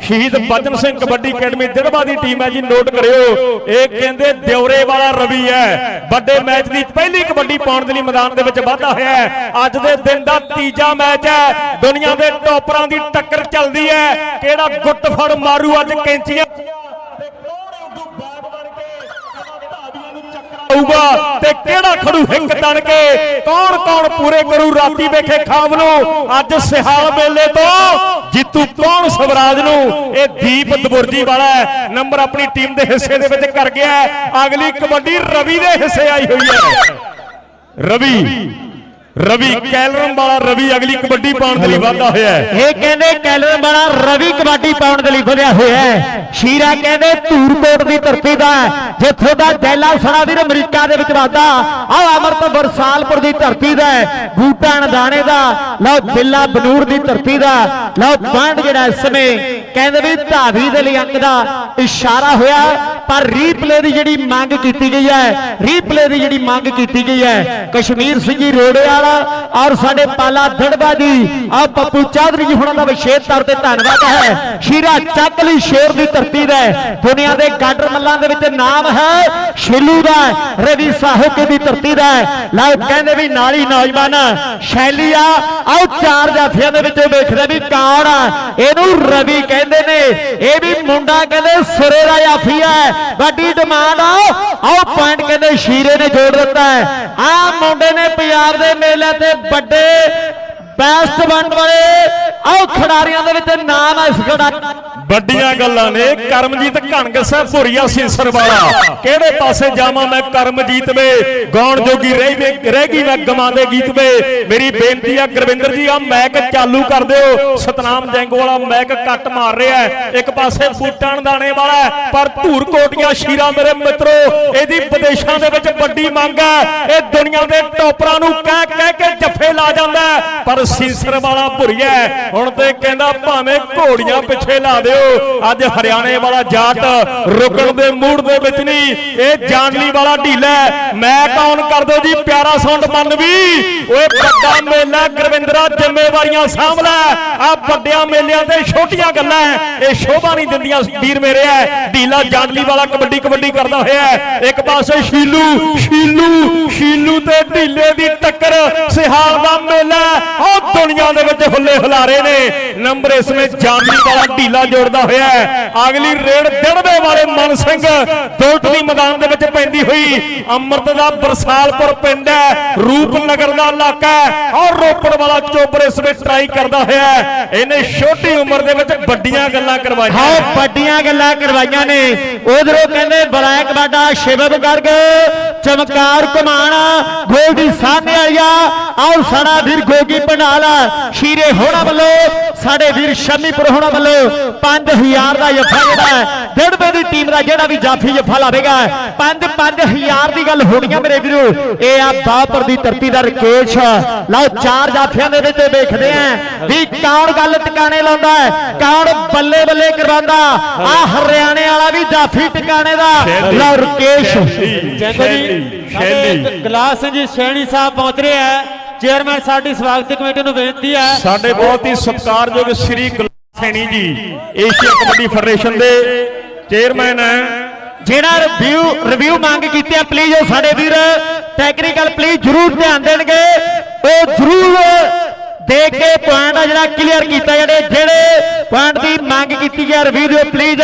ਸ਼ਹੀਦ ਬਚਨ ਸਿੰਘ ਕਬੱਡੀ ਅਕੈਡਮੀ ਦਿੜਬਾ ਦੀ ਟੀਮ ਹੈ ਜੀ ਨੋਟ ਕਰਿਓ। ਇਹ ਕਹਿੰਦੇ ਦਿਉਰੇ ਵਾਲਾ ਰਵੀ ਹੈ। ਵੱਡੇ ਮੈਚ ਦੀ ਪਹਿਲੀ ਕਬੱਡੀ ਪਾਉਣ ਦੇ ਲਈ ਮੈਦਾਨ ਦੇ ਵਿੱਚ ਵਾਧਾ ਹੋਇਆ ਹੈ। ਅੱਜ ਦੇ ਦਿਨ ਦਾ ਤੀਜਾ ਮੈਚ ਹੈ। ਦੁਨੀਆ ਦੇ ਟੌਪਰਾਂ ਦੀ ਟੱਕਰ ਚੱਲਦੀ ਹੈ। ਕਿਹੜਾ ਗੁੱਟ ਫੜ ਮਾਰੂ ਅੱਜ ਕੈਂਚੀਆਂ? ਆਊਗਾ ਤੇ ਕਿਹੜਾ ਖੜੂ ਹਿੱਕ ਤਣ ਕੇ? ਕੌਣ ਕੌਣ ਪੂਰੇ ਕਰੂ ਰਾਤੀ ਵੇਖੇ ਖਾਬ ਨੂੰ? ਅੱਜ ਸਿਹਾਲ ਮੇਲੇ ਤੋਂ ਜਿੱਤੂ ਕੌਣ ਸਵਰਾਜ ਨੂੰ? ਇਹ ਦੀਪ ਦਬੁਰਜੀ ਵਾਲਾ ਨੰਬਰ ਆਪਣੀ ਟੀਮ ਦੇ ਹਿੱਸੇ ਦੇ ਵਿੱਚ ਕਰ ਗਿਆ ਅਗਲੀ ਕਬੱਡੀ ਰਵੀ ਦੇ ਹਿੱਸੇ ਆਈ ਹੋਈ ਹੈ। ਰਵੀ ਰਵੀ ਕੈਲਰਮ ਵਾਲਾ ਰਵੀ ਅਗਲੀ ਕਬੱਡੀ ਪਾਉਣ ਦੇ ਲਈ ਵਾਧਾ ਹੋਇਆ ਹੈ। ਇਹ ਕਹਿੰਦੇ ਕੈਲਰਮ ਵਾਲਾ ਰਵੀ ਕਬੱਡੀ ਪਾਉਣ ਦੇ ਲਈ ਵਧਿਆ ਹੋਇਆ ਹੈ। ਸ਼ੀਰਾ ਕਹਿੰਦੇ ਧੂਰਕੋਟ ਦੀ ਧਰਤੀ ਦਾ ਜਿੱਥੋਂ ਦਾ ਦੈਲਾ ਸੜਾ ਵੀਰ ਅਮਰੀਕਾ ਦੇ ਆ ਅਮਰਤ ਬਰਸਾਲਪੁਰ ਦੀ ਧਰਤੀ ਦਾ ਬੂਟਾ ਨਦਾਣੇ ਦਾ। ਲਓ ਦਿੱਲਾ ਬਨੂਰ ਦੀ ਧਰਤੀ ਦਾ। ਲਓ ਬੰਡ ਜਿਹੜਾ ਇਸ ਸਮੇਂ ਕਹਿੰਦੇ ਵੀ ਧਾਵੀ ਦੇ ਲਈ ਅੰਕ ਦਾ ਇਸ਼ਾਰਾ ਹੋਇਆ, ਪਰ ਰੀਪਲੇ ਦੀ ਜਿਹੜੀ ਮੰਗ ਕੀਤੀ ਗਈ ਹੈ, ਰੀਪਲੇ ਦੀ ਜਿਹੜੀ ਮੰਗ ਕੀਤੀ ਗਈ ਹੈ, ਕਸ਼ਮੀਰ ਸਿੰਘ ਜੀ ਰੋੜੇ ਵਾਲਾ ਔਰ ਸਾਡੇ ਪਾਲਾ ਧੜਵਾ ਜੀ ਆ ਪੱਪੂ ਚੌਧਰੀ ਜੀ ਹੁਣਾਂ ਦਾ ਵਿਸ਼ੇਸ਼ ਤੌਰ ਤੇ ਧੰਨਵਾਦ ਹੈ। ਸ਼ੀਰਾ ਚੱਕ ਲਈ ਸ਼ੇਰ ਦੀ ਧਰਤੀ ਦਾ ਹੈ। ਦੁਨੀਆ ਦੇ ਗਾਡਰ ਮੱਲਾਂ ਦੇ ਵਿੱਚ ਨਾਮ ਹੈ ਸ਼ਿਲੂ ਦਾ, ਰਵੀ ਸਾਹੋਕੇ ਦੀ ਧਰਤੀ ਦਾ ਹੈ। ਲਓ ਕਹਿੰਦੇ ਵੀ ਨਾਲੀ ਨੌਜਵਾਨ ਸ਼ੈਲੀ ਆ ਆਓ ਚਾਰ ਜਾਫੀਆਂ ਦੇ ਵਿੱਚੋਂ ਵੇਖਦੇ ਵੀ ਕੌਣ ਆ। ਇਹਨੂੰ ਰਵੀ ਕਹਿੰਦੇ ਨੇ। ਇਹ ਵੀ ਮੁੰਡਾ ਕਹਿੰਦੇ ਸਿਰੇ ਦਾ ਜਾਫੀ ਹੈ। ਵੱਡੀ ਡਿਮਾਂਡ ਆ। ਆਓ ਪੁਆਇੰਟ ਕਹਿੰਦੇ ਸ਼ੀਰੇ ਨੇ ਜੋੜ ਦਿੱਤਾ ਹੈ। ਆ ਮੁੰਡੇ ਨੇ ਪੰਜਾਬ ਦੇ ਮੇਲੇ ਤੇ ਵੱਡੇ ਬੈਸਟ ਵੰਡ ਵਾਲੇ। ਆਓ ਖਿਡਾਰੀਆਂ ਦੇ ਵਿੱਚ ਨਾਮ ਆ ਇਸ ਖਿਡਾ ਵੱਡੀਆਂ ਗੱਲਾਂ ਨੇ। ਕਰਮਜੀਤ ਘਣਗ ਸਾਹਿਬ ਭੁਰੀਆ ਸਿੰਸਰ ਵਾਲਾ। ਕਿਹੜੇ ਪਾਸੇ ਜਾਵਾਂ ਮੈਂ ਕਰਮਜੀਤ ਵੇ? ਗਾਉਣ ਜੋਗੀ ਰਹਿ ਵੇ- ਰਹਿ ਗਈ ਮੈਂ ਗਮਾਂ ਦੇ ਗੀਤ ਵੇ। ਮੇਰੀ ਬੇਨਤੀ ਆ ਗੁਰਵਿੰਦਰ ਜੀ ਆ ਮੈਕ ਚਾਲੂ ਕਰ ਦਿਓ। ਸਤਨਾਮ ਜੈਂਗੋ ਵਾਲਾ ਮੈਕ ਕੱਟ ਮਾਰ ਰਿਹਾ। ਇੱਕ ਪਾਸੇ ਬੂਟਾਂ ਦਾਣੇ ਵਾਲਾ ਪਰ ਧੂਰ ਕੋਟੀਆਂ ਸ਼ੀਰਾ ਮੇਰੇ ਮਿੱਤਰੋ ਇਹਦੀ ਵਿਦੇਸ਼ਾਂ ਦੇ ਵਿੱਚ ਵੱਡੀ ਮੰਗ ਹੈ। ਇਹ ਦੁਨੀਆ ਦੇ ਟੋਪਰਾਂ ਨੂੰ ਕਹਿ ਕਹਿ ਕੇ ਜੱਫੇ ਲਾ ਜਾਂਦਾ ਪਰ ਸਿੰਸਰ ਵਾਲਾ ਭੁਰੀਆ। ਹੁਣ ਤੇ ਕਹਿੰਦਾ ਭਾਵੇਂ ਘੋੜੀਆਂ ਪਿੱਛੇ ਲਾ ਦਿਓ। ਅੱਜ ਹਰਿਆਣੇ ਵਾਲਾ ਜਾਟ ਰੁਕਣ ਦੇ ਮੂਡ ਦੇ ਵਿੱਚ ਨਹੀਂ, ਇਹ ਜਾਨਲੀ ਵਾਲਾ ਢੀਲਾ ਮੈਂ ਕੌਣ ਕਰ ਦੋ ਜੀ? ਪਿਆਰਾ ਸੌਂਡ ਮੰਨ ਵੀ। ਓਏ, ਵੱਡਾ ਮੇਲਾ ਗੁਰਵਿੰਦਰਾ ਜ਼ਿੰਮੇਵਾਰੀਆਂ ਸਾਂਭ ਲੈ ਆ ਵੱਡਿਆਂ ਮੇਲਿਆਂ ਤੇ ਛੋਟੀਆਂ ਗੱਲਾਂ ਇਹ ਸ਼ੋਭਾ ਨਹੀਂ ਦਿੰਦੀਆਂ ਵੀਰ ਮੇਰੇ ਹੈ। ਢੀਲਾ ਜਾਨਲੀ ਵਾਲਾ ਕਬੱਡੀ ਕਬੱਡੀ ਕਰਦਾ ਹੋਇਆ ਇੱਕ ਪਾਸੇ ਸ਼ੀਲੂ ਸ਼ੀਲੂ ਸ਼ੀਲੂ ਤੇ ਢੀਲੇ ਦੀ ਟੱਕਰ ਸਿਹਾਲ ਦਾ ਮੇਲਾ ਉਹ ਦੁਨੀਆ ਦੇ ਵਿੱਚ ਹੁੱਲੇ ਹੁਲਾਰੇ ਨੇ। ਨੰਬਰ ਇਸ ਵਿੱਚ ਜਾਨਲੀ ਵਾਲਾ ਢੀਲਾ ਜੋੜਦਾ ਹੋਇਆ ਅਗਲੀ ਰੇਡ ਦਿੜਵੇ ਵਾਲੇ ਮਨ ਸਿੰਘ ਦੋਟਲੀ ਮੈਦਾਨ ਦੇ ਵਿੱਚ ਪੈਂਦੀ ਹੋਈ। ਅੰਮ੍ਰਿਤ ਦਾ ਬਰਸਾਲਪੁਰ ਪਿੰਡ ਹੈ, ਰੂਪਨਗਰ ਦਾ ਇਲਾਕਾ ਹੈ ਔਰ ਰੋਪੜ ਵਾਲਾ ਚੋਬਰ ਇਸ ਵਿੱਚ ਟਰਾਈ ਕਰਦਾ ਹੋਇਆ ਇਹਨੇ ਛੋਟੀ ਉਮਰ ਦੇ ਵਿੱਚ ਵੱਡੀਆਂ ਗੱਲਾਂ ਕਰਵਾਈਆਂ ਹਾਂ, ਵੱਡੀਆਂ ਗੱਲਾਂ ਕਰਵਾਈਆਂ ਨੇ। ਉਧਰੋਂ ਕਹਿੰਦੇ, ਬਲੈਕ ਬਾਡਾ ਸ਼ਿਵਬ ਗਰਗ, ਚਮਕਾਰ ਕਮਾਣਾ ਗੋਲਡੀ ਸਾਹਨੇ ਵਾਲਿਆ ਆਓ ਸਾਡਾ ਵੀਰ ਗੋਗੀ ਪੰਡਾਲਾ ਸ਼ੀਰੇ ਹੋਣਾ ਵੱਲੋਂ, ਸਾਡੇ ਵੀਰ ਸ਼ਮੀਪੁਰ ਹੋਣਾ ਵੱਲੋਂ 5000 ਦਾ ਜੱਫਾ ਜਿਹੜਾ ਹੈ ਡੇਢ ਦੀ ਟੀਮ ਦਾ ਜਿਹੜਾ ਵੀ ਜਾਫੀ ਜੱਫਾ ਲਾਵੇਗਾ 5 5000 ਦੀ ਗੱਲ ਹੋਣੀ ਆ ਮੇਰੇ ਵੀਰੋ। ਇਹ ਆ ਬਾਪਰ ਦੀ ਧਰਤੀ ਦਾ ਰਕੇਸ਼ ਲਓ ਚਾਰ ਜਾਫੀਆਂ ਦੇ ਵਿੱਚ ਦੇਖਦੇ ਆ। ਵੀ ਕੌਣ ਗੱਲ ਟਿਕਾਣੇ ਲਾਉਂਦਾ ਹੈ ਕੌਣ ਬੱਲੇ ਬੱਲੇ ਕਰਵਾਉਂਦਾ। ਆ ਹਰਿਆਣੇ ਵਾਲਾ ਵੀ ਜਾਫੀ ਟਿਕਾਣੇ ਦਾ। ਲਓ ਰਕੇਸ਼। ਜੈਂਕੋ ਜੀ। ਸਾਡੇ ਗਲਾਸ ਸਿੰਘ ਜੀ ਸੈਣੀ ਸਾਹਿਬ ਪਹੁੰਚ ਰਹੇ ਹੈ ਚੇਅਰਮੈਨ ਸਾਡੀ ਸਵਾਗਤ ਕਮੇਟੀ ਨੂੰ ਬੇਨਤੀ ਹੈ। ਸਾਡੇ ਬਹੁਤ ਹੀ ਸਤਿਕਾਰਯੋਗ ਸ੍ਰੀ ਸੈਣੀ ਜੀ ਏਸ਼ੀਆ ਕਬੱਡੀ ਫੈਡਰੇਸ਼ਨ ਦੇ ਚੇਅਰਮੈਨ ਹੈ। ਜਿਹੜਾ ਰਿਵਿਊ ਰਿਵਿਊ ਮੰਗ ਕੀਤੀ ਆ ਪਲੀਜ਼ ਉਹ ਸਾਡੇ ਵੀਰ ਟੈਕਨੀਕਲ ਪਲੀਜ਼ ਜਰੂਰ ਧਿਆਨ ਦੇਣਗੇ। ਉਹ ਜਰੂਰ ਦੇਖ ਕੇ ਪੁਆਇੰਟ ਆ ਜਿਹੜਾ ਕਲੀਅਰ ਕੀਤਾ ਜਿਹੜੇ ਜਿਹੜੇ ਪੁਆਇੰਟ ਦੀ ਮੰਗ ਕੀਤੀ ਗਿਆ ਰਿਵਿਊ ਦਿਓ ਪਲੀਜ਼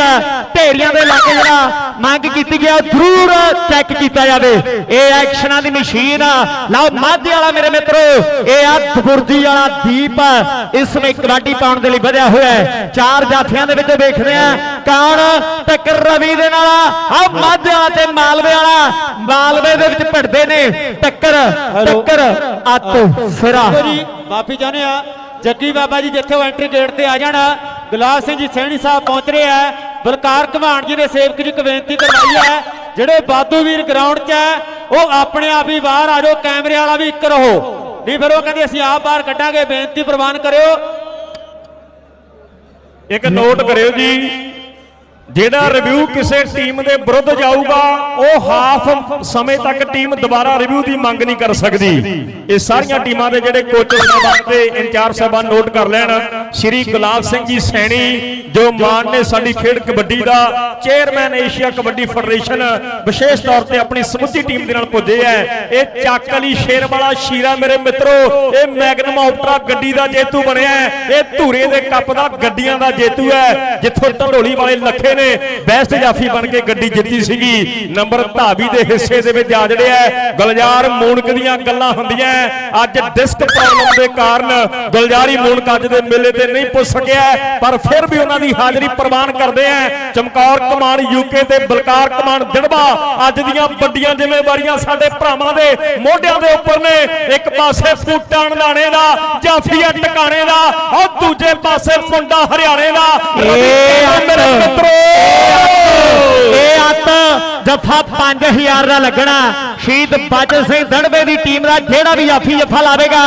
ਢੇਰੀਆਂ ਦੇ ਲਾਗੇ ਜਿਹੜਾ ਮੰਗ ਕੀਤੀ ਗਿਆ ਜਰੂਰ ਚੈੱਕ ਕੀਤਾ ਜਾਵੇ। ਇਹ ਐਕਸ਼ਨਾਂ ਦੀ ਮਸ਼ੀਨ ਆ। ਲਓ ਮਾਝੇ ਵਾਲਾ ਮੇਰੇ ਮਿੱਤਰੋ ਇਹ ਆ ਦਬੁਰਜੀ ਵਾਲਾ ਦੀਪ ਆ। ਇਸ ਸਮੇਂ ਕਬੱਡੀ ਪਾਉਣ ਦੇ ਲਈ ਵਧਿਆ ਹੋਇਆ ਹੈ। ਚਾਰ ਜਾਫੀਆਂ ਦੇ ਵਿੱਚ ਵੇਖਦੇ ਆ ਕੌਣ? ਟੱਕਰ ਰਵੀ ਦੇ ਨਾਲ ਆ। ਮਾਝੇ ਵਾਲਾ ਤੇ ਮਾਲਵੇ ਵਾਲਾ। ਮਾਲਵੇ ਦੇ ਵਿੱਚ ਭਿੜਦੇ ਨੇ। ਟੱਕਰ ਟੱਕਰ ਅੱਤ ਸਿਰਾ। ਮਾਫੀ ਚਾਹੁੰਦੇ ਆ। ਜੱਗੀ ਬਾਬਾ ਜੀ ਜਿੱਥੇ ਐਂਟਰੀ ਗੇਟ ਤੇ ਆ ਜਾਣਾ ਗਲਾਸ ਸਿੰਘ ਜੀ ਸੈਣੀ ਸਾਹਿਬ ਪਹੁੰਚ ਰਹੇ ਹੈ ਬਲਕਾਰ ਘਮਾਣ ਜੀ ਨੇ ਸੇਵਕ ਜੀ ਨੂੰ ਬੇਨਤੀ ਕਰਵਾਈ ਹੈ, ਜਿਹੜੇ ਬਾਦੂ ਵੀਰ ਗਰਾਊਂਡ 'ਚ ਹੈ, ਉਹ ਆਪਣੇ ਆਪ ਹੀ ਬਾਹਰ ਆ ਜਾਓ, ਕੈਮਰੇ ਵਾਲਾ ਵੀ ਇੱਕ ਰਹੋ। ਨਹੀਂ ਫਿਰ ਉਹ ਕਹਿੰਦੇ ਅਸੀਂ ਆਪ ਬਾਹਰ ਕੱਢਾਂਗੇ, ਬੇਨਤੀ ਪ੍ਰਵਾਨ ਕਰਿਓ। ਇੱਕ ਨੋਟ ਕਰਿਓ ਜੀ ਜਿਹੜਾ ਰਿਵਿਊ ਕਿਸੇ ਟੀਮ ਦੇ ਵਿਰੁੱਧ ਜਾਊਗਾ ਉਹ ਹਾਫ ਸਮੇਂ ਤੱਕ ਟੀਮ ਦੁਬਾਰਾ ਰਿਵਿਊ ਦੀ ਮੰਗ ਨਹੀਂ ਕਰ ਸਕਦੀ। ਇਹ ਸਾਰੀਆਂ ਟੀਮਾਂ ਦੇ ਜਿਹੜੇ ਕੋਚ ਸਾਹਿਬਾਨ ਤੇ ਇੰਚਾਰਜ ਸਾਹਿਬਾਨ ਨੋਟ ਕਰ ਲੈਣ। ਸ਼੍ਰੀ ਗੁਲਾਬ ਸਿੰਘ ਜੀ ਸੈਣੀ ਜੋ ਮਾਨ ਨੇ ਸਾਡੀ ਖੇਡ ਕਬੱਡੀ ਦਾ ਚੇਅਰਮੈਨ ਏਸ਼ੀਆ ਕਬੱਡੀ ਫੈਡਰੇਸ਼ਨ ਵਿਸ਼ੇਸ਼ ਤੌਰ ਤੇ ਆਪਣੀ ਸਮੁੱਚੀ ਟੀਮ ਦੇ ਨਾਲ ਪੁੱਜੇ ਹੈ ਇਹ ਚੱਕ ਅਲੀ ਸ਼ੇਰ ਵਾਲਾ ਸ਼ੀਰਾ ਮੇਰੇ ਮਿੱਤਰੋ ਇਹ ਮੈਗਨਮ ਆਫਟਰਾ ਗੱਡੀ ਦਾ ਜੇਤੂ ਬਣਿਆ। ਇਹ ਧੂਰੇ ਦੇ ਕੱਪ ਦਾ ਗੱਡੀਆਂ ਦਾ ਜੇਤੂ ਹੈ ਜਿੱਥੋਂ ਢਡੋਲੀ ਵਾਲੇ ਲੱਖੇ ਨੇ। ਬੈਸਟ ਜਾਫੀ ਬਣ ਕੇ ਗੱਡੀ ਜਿੱਤੀ ਸੀਗੀ। ਨੰਬਰ ਧਾਬੀ ਦੇ ਹਿੱਸੇ ਦੇ ਵਿੱਚ ਆ ਜੜਿਆ। ਗੁਲਜ਼ਾਰ ਮੂਨਕ ਦੀਆਂ ਗੱਲਾਂ ਹੁੰਦੀਆਂ। ਅੱਜ ਡਿਸਕ ਪ੍ਰੋਬਲਮ ਦੇ ਕਾਰਨ ਗੁਲਜ਼ਾਰੀ ਮੂਨਕ ਅੱਜ ਦੇ ਮੇਲੇ ਤੇ ਨਹੀਂ ਪੁੱਜ ਸਕਿਆ ਪਰ ਫਿਰ ਵੀ ਉਹਨਾਂ ਦੀ ਹਾਜ਼ਰੀ ਪ੍ਰਵਾਨ ਕਰਦੇ ਆ ਚਮਕੌਰ ਕਮਾਨ ਯੂਕੇ ਤੇ ਬਲਕਾਰ ਕਮਾਨ ਦਿੜਬਾ ਅੱਜ ਦੀਆਂ ਵੱਡੀਆਂ ਜ਼ਿੰਮੇਵਾਰੀਆਂ ਸਾਡੇ ਭਰਾਵਾਂ ਦੇ ਮੋਢਿਆਂ ਦੇ ਉੱਪਰ ਨੇ। ਇੱਕ ਪਾਸੇ ਫੂਟਾਂ ਲਾਣੇ ਦਾ ਜਾਫੀਆ ਟਿਕਾਣੇ ਦਾ ਔਰ ਦੂਜੇ ਪਾਸੇ ਮੁੰਡਾ ਹਰਿਆਣੇ ਦਾ। ਇਹ ਮੇਰੇ ਮਿੱਤਰੋ ਇਹ ਅੱਤ ਜਫਾ 5000 ਦਾ ਲੱਗਣਾ। ਸ਼ਹੀਦ ਬਚਨ ਸਿੰਘ ਦੜਵੇ ਦੀ ਟੀਮ ਦਾ ਜਿਹੜਾ ਵੀ ਆਫੀ ਜਫਾ ਲਾਵੇਗਾ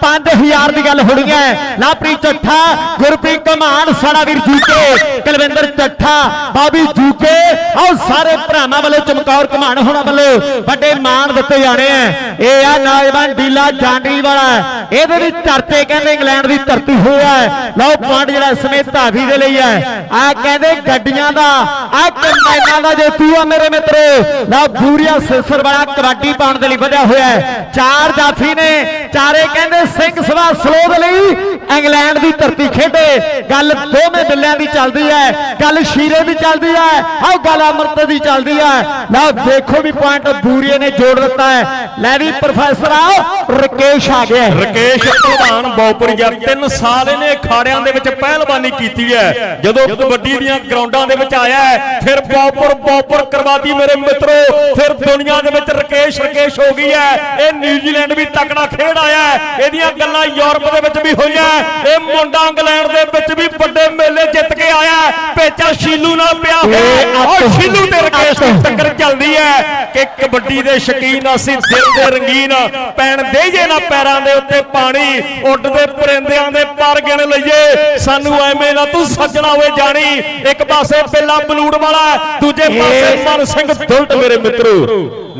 5000 ਦੀ ਗੱਲ ਹੋਣੀ ਹੈ। ਲਾਪਰੀ ਚੱਠਾ ਗੁਰਪ੍ਰੀਤ ਕਮਾਨ ਸਾਡਾ ਵੀਰ ਜੂਕੇ ਕੁਲਵਿੰਦਰ ਚੱਠਾ ਬਾਬੀ ਜੂਕੇ ਆਹ ਸਾਰੇ ਭਰਾਵਾਂ ਵੱਲੋਂ ਚਮਕੌਰ ਕਮਾਨ ਹੋਣਾ ਵੱਲੋਂ ਵੱਡੇ ਮਾਣ ਦਿੱਤੇ ਜਾਣੇ ਆ। ਇਹ ਆ ਨੌਜਵਾਨ ਡੀਲਾ ਜਾਂਡੀ ਵਾਲਾ। ਇਹਦੇ ਵੀ ਚਰਚੇ ਕਹਿੰਦੇ ਇੰਗਲੈਂਡ ਦੀ ਧਰਤੀ ਹੋਇਆ ਲਓ ਪੁਆਇੰਟ ਜਿਹੜਾ ਇਸ ਸਮੇਂ ਧਾਵੀ ਦੇ ਲਈ ਹੈ। ਆ ਕਹਿੰਦੇ ਗੱਡੀਆਂ ਦਾ। ਆ ਕੰਬਾਈਨਾਂ ਦਾ ਜੇਤੂ ਆ ਮੇਰੇ ਮਿੱਤਰੋ ਲਓ ਬੂਰੀਆ ਸਿਸਰ ਵਾਲਾ ਕਬੱਡੀ ਪਾਉਣ ਦੇ ਲਈ ਵਧਿਆ ਹੋਇਆ ਚਾਰ ਜਾਫੀ ਨੇ, ਚਾਰੇ ਕਹਿੰਦੇ ਸਿੰਘ ਸਭਾ ਸਲੋਦ ਲਈ ਇੰਗਲੈਂਡ ਦੀ ਧਰਤੀ ਖੇਡੇ। ਗੱਲ ਦੋਵੇਂ ਬਿੱਲਿਆਂ ਦੀ ਚੱਲਦੀ ਹੈ, ਗੱਲ ਸ਼ੀਰੇ ਦੀ ਚੱਲਦੀ ਹੈ, ਆਹ ਗੱਲ ਅਮਰਤ ਦੀ ਚੱਲਦੀ ਹੈ। ਲਓ ਦੇਖੋ ਵੀ ਪੁਆਇੰਟ ਬੂਰੀਏ ਨੇ ਜੋੜ ਦਿੱਤਾ ਹੈ। ਲੈ ਵੀ ਪ੍ਰੋਫੈਸਰ ਆਓ ਰਕੇਸ਼ ਆ ਗਿਆ ਹੈ। ਰਕੇਸ਼ ਪ੍ਰਧਾਨ ਬੌਪਰੀਆ 3 ਸਾਲ ਇਹਨੇ ਅਖਾੜਿਆਂ ਦੇ ਵਿੱਚ ਪਹਿਲਵਾਨੀ ਕੀਤੀ ਹੈ। ਜਦੋਂ ਕਬੱਡੀ ਦੀਆਂ ਗਰਾਊਂਡਾਂ ਦੇ ਵਿੱਚ ਆਇਆ ਫਿਰ ਬੌਪਰ ਬੌਪਰ ਕਰਵਾਤੀ ਮੇਰੇ ਮਿੱਤਰੋ। ਫਿਰ ਦੁਨੀਆ ਦੇ ਵਿੱਚ ਰਕੇਸ਼ ਰਕੇਸ਼ ਹੋ ਗਈ ਹੈ। ਇਹ ਨਿਊਜ਼ੀਲੈਂਡ ਵੀ ਤਕੜਾ ਖੇਡ ਆਇਆ ਹੈ। ਇਹਦੀਆਂ ਗੱਲਾਂ ਯੂਰਪ ਦੇ ਵਿੱਚ ਵੀ ਹੋਈਆਂ ਇਹ ਮੁੰਡਾ ਇੰਗਲੈਂਡ ਦੇ ਵਿੱਚ ਵੀ ਵੱਡੇ ਮੇਲੇ ਜਿੱਤ ਕੇ ਆਇਆ। ਪੇਚਾ ਸ਼ੀਲੂ ਨਾਲ ਪਿਆ ਹੋਇਆ। ਔਰ ਸ਼ੀਲੂ ਤੇ ਰਕੇਸ਼ ਦੀ ਟੱਕਰ ਚੱਲਦੀ ਹੈ ਕਿ ਕਬੱਡੀ ਦੇ ਸ਼ਕੀਨ ਅਸੀਂ ਦਿਲ ਦੇ ਰੰਗੀਨ ਪੈਣ ਦੇਈਏ ਨਾ ਪੈਰਾਂ ਦੇ ਉੱਤੇ ਪਾਣੀ ਉੱਡਦੇ ਪਰਿੰਦਿਆਂ ਦੇ ਪਰ ਗਿਣ ਲਈਏ। ਸਾਨੂੰ ਐਵੇਂ ਨਾ ਤੂੰ ਸੱਜਣਾ ਹੋਏ ਜਾਣੀ। ਇੱਕ ਪਾਸੇ ਪਿੱਲਾ ਬਲੂੜ ਵਾਲਾ ਦੂਜੇ ਪਾਸੇ ਮਨ ਸਿੰਘ ਦੁਲਟ ਮੇਰੇ ਮਿੱਤਰੋ।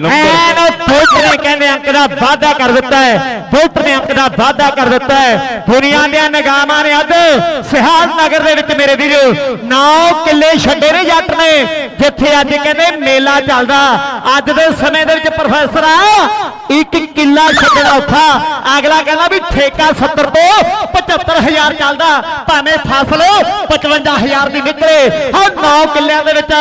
ਐਨ ਬੁਲਟ ਨੇ ਕਹਿੰਦੇ ਅੰਕ ਦਾ ਵਾਅਦਾ ਕਰ ਦਿੱਤਾ ਹੈ। ਬੁਲਟ ਨੇ ਅੰਕ ਦਾ ਵਾਅਦਾ ਕਰ ਦਿੱਤਾ ਹੈ। ਦੁਨੀਆ ਦੀਆਂ ਨਿਗਾਹਾਂ ਨੇ ਅੱਜ ਸਿਹਾਲ ਨਗਰ ਦੇ ਵਿੱਚ ਮੇਰੇ ਵੀਰੋ 9 ਕਿੱਲੇ ਛੱਡੇ ਨੇ ਜੱਟ ਨੇ ਜਿੱਥੇ ਅੱਜ ਕਹਿੰਦੇ ਮੇਲਾ ਚੱਲਦਾ। ਅੱਜ ਦੇ ਸਮੇਂ ਦੇ ਵਿੱਚ ਪ੍ਰੋਫੈਸਰ ਆ ਇੱਕ ਕਿੱਲਾ ਛੱਡਣਾ ਔਖਾ। ਅਗਲਾ ਕਹਿੰਦਾ ਵੀ ਠੇਕਾ 70 ਤੋਂ 75000 ਚੱਲਦਾ ਭਾਵੇਂ ਫਸਲ 55000 ਦੀ ਨਿਕਲੇ। ਹਾਂ 9 ਕਿੱਲਿਆਂ ਦੇ ਵਿੱਚ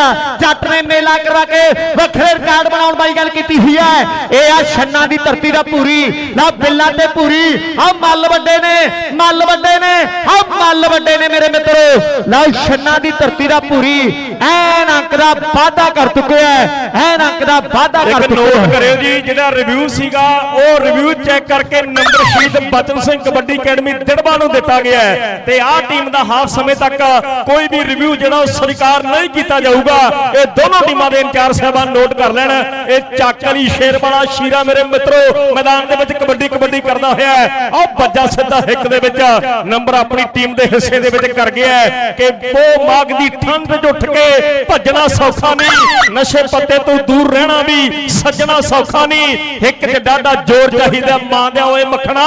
ਜੱਟ ਨੇ ਮੇਲਾ ਕਰਵਾ ਕੇ ਵੱਖਰੇ ਰਿਕਾਰਡ ਬਣਾਉਣ ਵਾਲੀ ਗੱਲ ਕੀਤੀ ਹੋਈ ਹੈ। ਇਹ ਆ ਛੰਨਾ ਦੀ ਧਰਤੀ ਦਾ ਪੂਰੀ ਨਾ ਬਿੱਲਾ ਤੇ ਪੂਰੀ। ਆ ਮੱਲ ਵੱਡੇ ਨੇ ਮੱਲ ਵੱਡੇ ਨੇ ਆ ਮੱਲ ਵੱਡੇ ਨੇ ਮੇਰੇ ਮਿੱਤਰੋ। ਲਓ ਛੰਨਾ ਦੀ ਧਰਤੀ ਦਾ ਪੂਰੀ ਐਨ ਅੰਕ ਦਾ ਵਾਅਦਾ ਕਰ ਚੁੱਕਿਆ ਹੈ ਐਨ ਅੰਕ ਦਾ ਵਾਅਦਾ ਕਰ ਇੱਕ ਚੁੱਕਿਆ ਨੋਟ ਹੈ ਕਰਿਓ ਜੀ ਜਿਹੜਾ ਰਿਵਿਊ ਸੀਗਾ ਉਹ ਰਿਵਿਊ ਚੈੱਕ ਕਰਕੇ number sheet Bachan Singh kabaddi academy Dirba ਨੂੰ ਦਿੱਤਾ ਗਿਆ ਹੈ ਤੇ ਆਹ ਟੀਮ ਦਾ ਹਾਫ ਸਮੇਂ ਤੱਕ ਕੋਈ ਵੀ ਰਿਵਿਊ ਜਿਹੜਾ ਉਹ ਸਵੀਕਾਰ ਨਹੀਂ ਕੀਤਾ ਜਾਊਗਾ। ਇਹ ਦੋਨੋਂ ਟੀਮਾਂ ਦੇ ਇੰਚਾਰਜ ਸਾਹਿਬਾਨ ਨੋਟ ਕਰ ਲੈਣ। ਇਹ ਚੱਕ ਅਲੀ ਸ਼ੇਰ ਸ਼ੀਰਾ ਮੇਰੇ ਮਿੱਤਰੋ, ਮੈਦਾਨ ਦੇ ਵਿੱਚ ਕਬੱਡੀ ਕਬੱਡੀ ਕਰਦਾ ਹੋਇਆ ਹੈ। ਆਹ ਬੱਜਾ ਸਿੱਧਾ ਹਿੱਕ ਦੇ ਵਿੱਚ ਨੰਬਰ ਆਪਣੀ ਟੀਮ ਦੇ ਹਿੱਸੇ ਦੇ ਵਿੱਚ ਕਰ ਗਿਆ ਕਿ ਬੋ ਮਾਗ ਦੀ ਠੰਡ 'ਚ ਉੱਠ ਕੇ ਭੱਜਣਾ ਸੌਖਾ ਨਹੀਂ, ਨਸ਼ੇ ਪੱਤੇ ਤੋਂ ਦੂਰ ਰਹਿਣਾ ਵੀ ਸੱਜਣਾ ਸੌਖਾ ਨਹੀਂ। ਇੱਕ ਤੇ ਡਾਡਾ ਜ਼ੋਰ ਚਾਹੀਦਾ ਮਾਂ ਦੇ ਓਏ ਮੱਖਣਾ,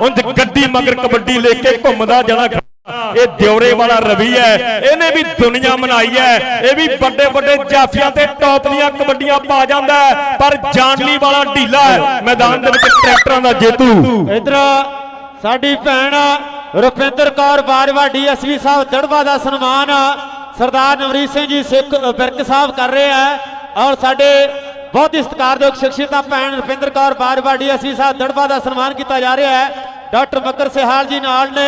ਉਂਝ ਗੱਡੀ ਮਗਰ ਕਬੱਡੀ ਲੈ ਕੇ ਘੁੰਮਦਾ ਜਾਣਾ ਇਹ ਦਿਉਰੇ ਵਾਲਾ ਰਵੀ ਹੈ, ਇਹਨੇ ਵੀ ਦੁਨੀਆ ਮਨਾਈ ਹੈ, ਇਹ ਵੀ ਵੱਡੇ ਵੱਡੇ ਜਾਫੀਆਂ ਤੇ ਟੌਪ ਦੀਆਂ ਕਬੱਡੀਆਂ ਪਾ ਜਾਂਦਾ ਪਰ ਜਾਨਲੀ ਵਾਲਾ ਢੀਲਾ ਹੈ, ਮੈਦਾਨ ਦੇ ਵਿੱਚ ਟਰੈਕਟਰਾਂ ਦਾ ਜੇਤੂ। ਇਧਰ ਸਾਡੀ ਭੈਣ ਰੁਪਿੰਦਰ ਕੌਰ ਬਾਜਵਾ ਡੀਐਸਪੀ ਸਾਹਿਬ ਦੜਵਾ ਦਾ ਸਨਮਾਨ ਸਰਦਾਰ ਨਵਰੀਤ ਸਿੰਘ ਜੀ ਸਿੱਖ ਬਿਰਕ ਸਾਹਿਬ ਕਰ ਰਹੇ ਆ ਔਰ ਸਾਡੇ ਬਹੁਤ ਹੀ ਸਤਿਕਾਰਯੋਗ ਸ਼ਖਸੀਅਤਾਂ ਭੈਣ ਰੁਪਿੰਦਰ ਕੌਰ ਬਾਜਵਾ ਡੀਐਸਪੀ ਸਾਹਿਬ ਦੜਵਾ ਦਾ ਸਨਮਾਨ ਕੀਤਾ ਜਾ ਰਿਹਾ ਹੈ। ਡਾਕਟਰ ਮੱਕਰ ਸਿਹਾਲ ਜੀ ਨਾਲ ਨੇ।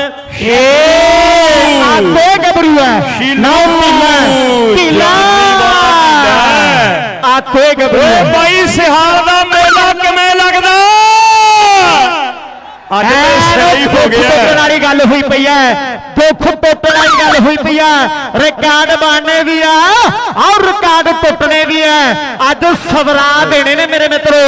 ਗੱਭਰੂ ਹੈ। ਸ਼ੀਲੂ। ਨਾ ਢੀਲਾ ਢੀਲਾ ਆਤੇ ਗੱਭਰੂ। ਬਾਈ ਸਿਹਾਲ ਦਾ ਮੇਲਾ ਕਿਵੇਂ ਲੱਗਦਾ ਅੱਜ ਤੇ ਸਹੀ ਹੋ ਦੁੱਖ ਗਿਆ। ਟੁੱਟਣ ਵਾਲੀ ਗੱਲ ਹੋਈ ਪਈ ਹੈ ਦੁੱਖ ਟੁੱਟਣ ਵਾਲੀ ਗੱਲ ਹੋਈ ਪਈ ਹੈ ਰਿਕਾਰਡ ਬਣਨੇ ਵੀ ਆ ਔਰ ਰਿਕਾਰਡ ਟੁੱਟਣੇ ਵੀ ਹੈ ਅੱਜ ਸਵਰਾ ਦੇਣੇ ਨੇ ਮੇਰੇ ਮਿੱਤਰੋ।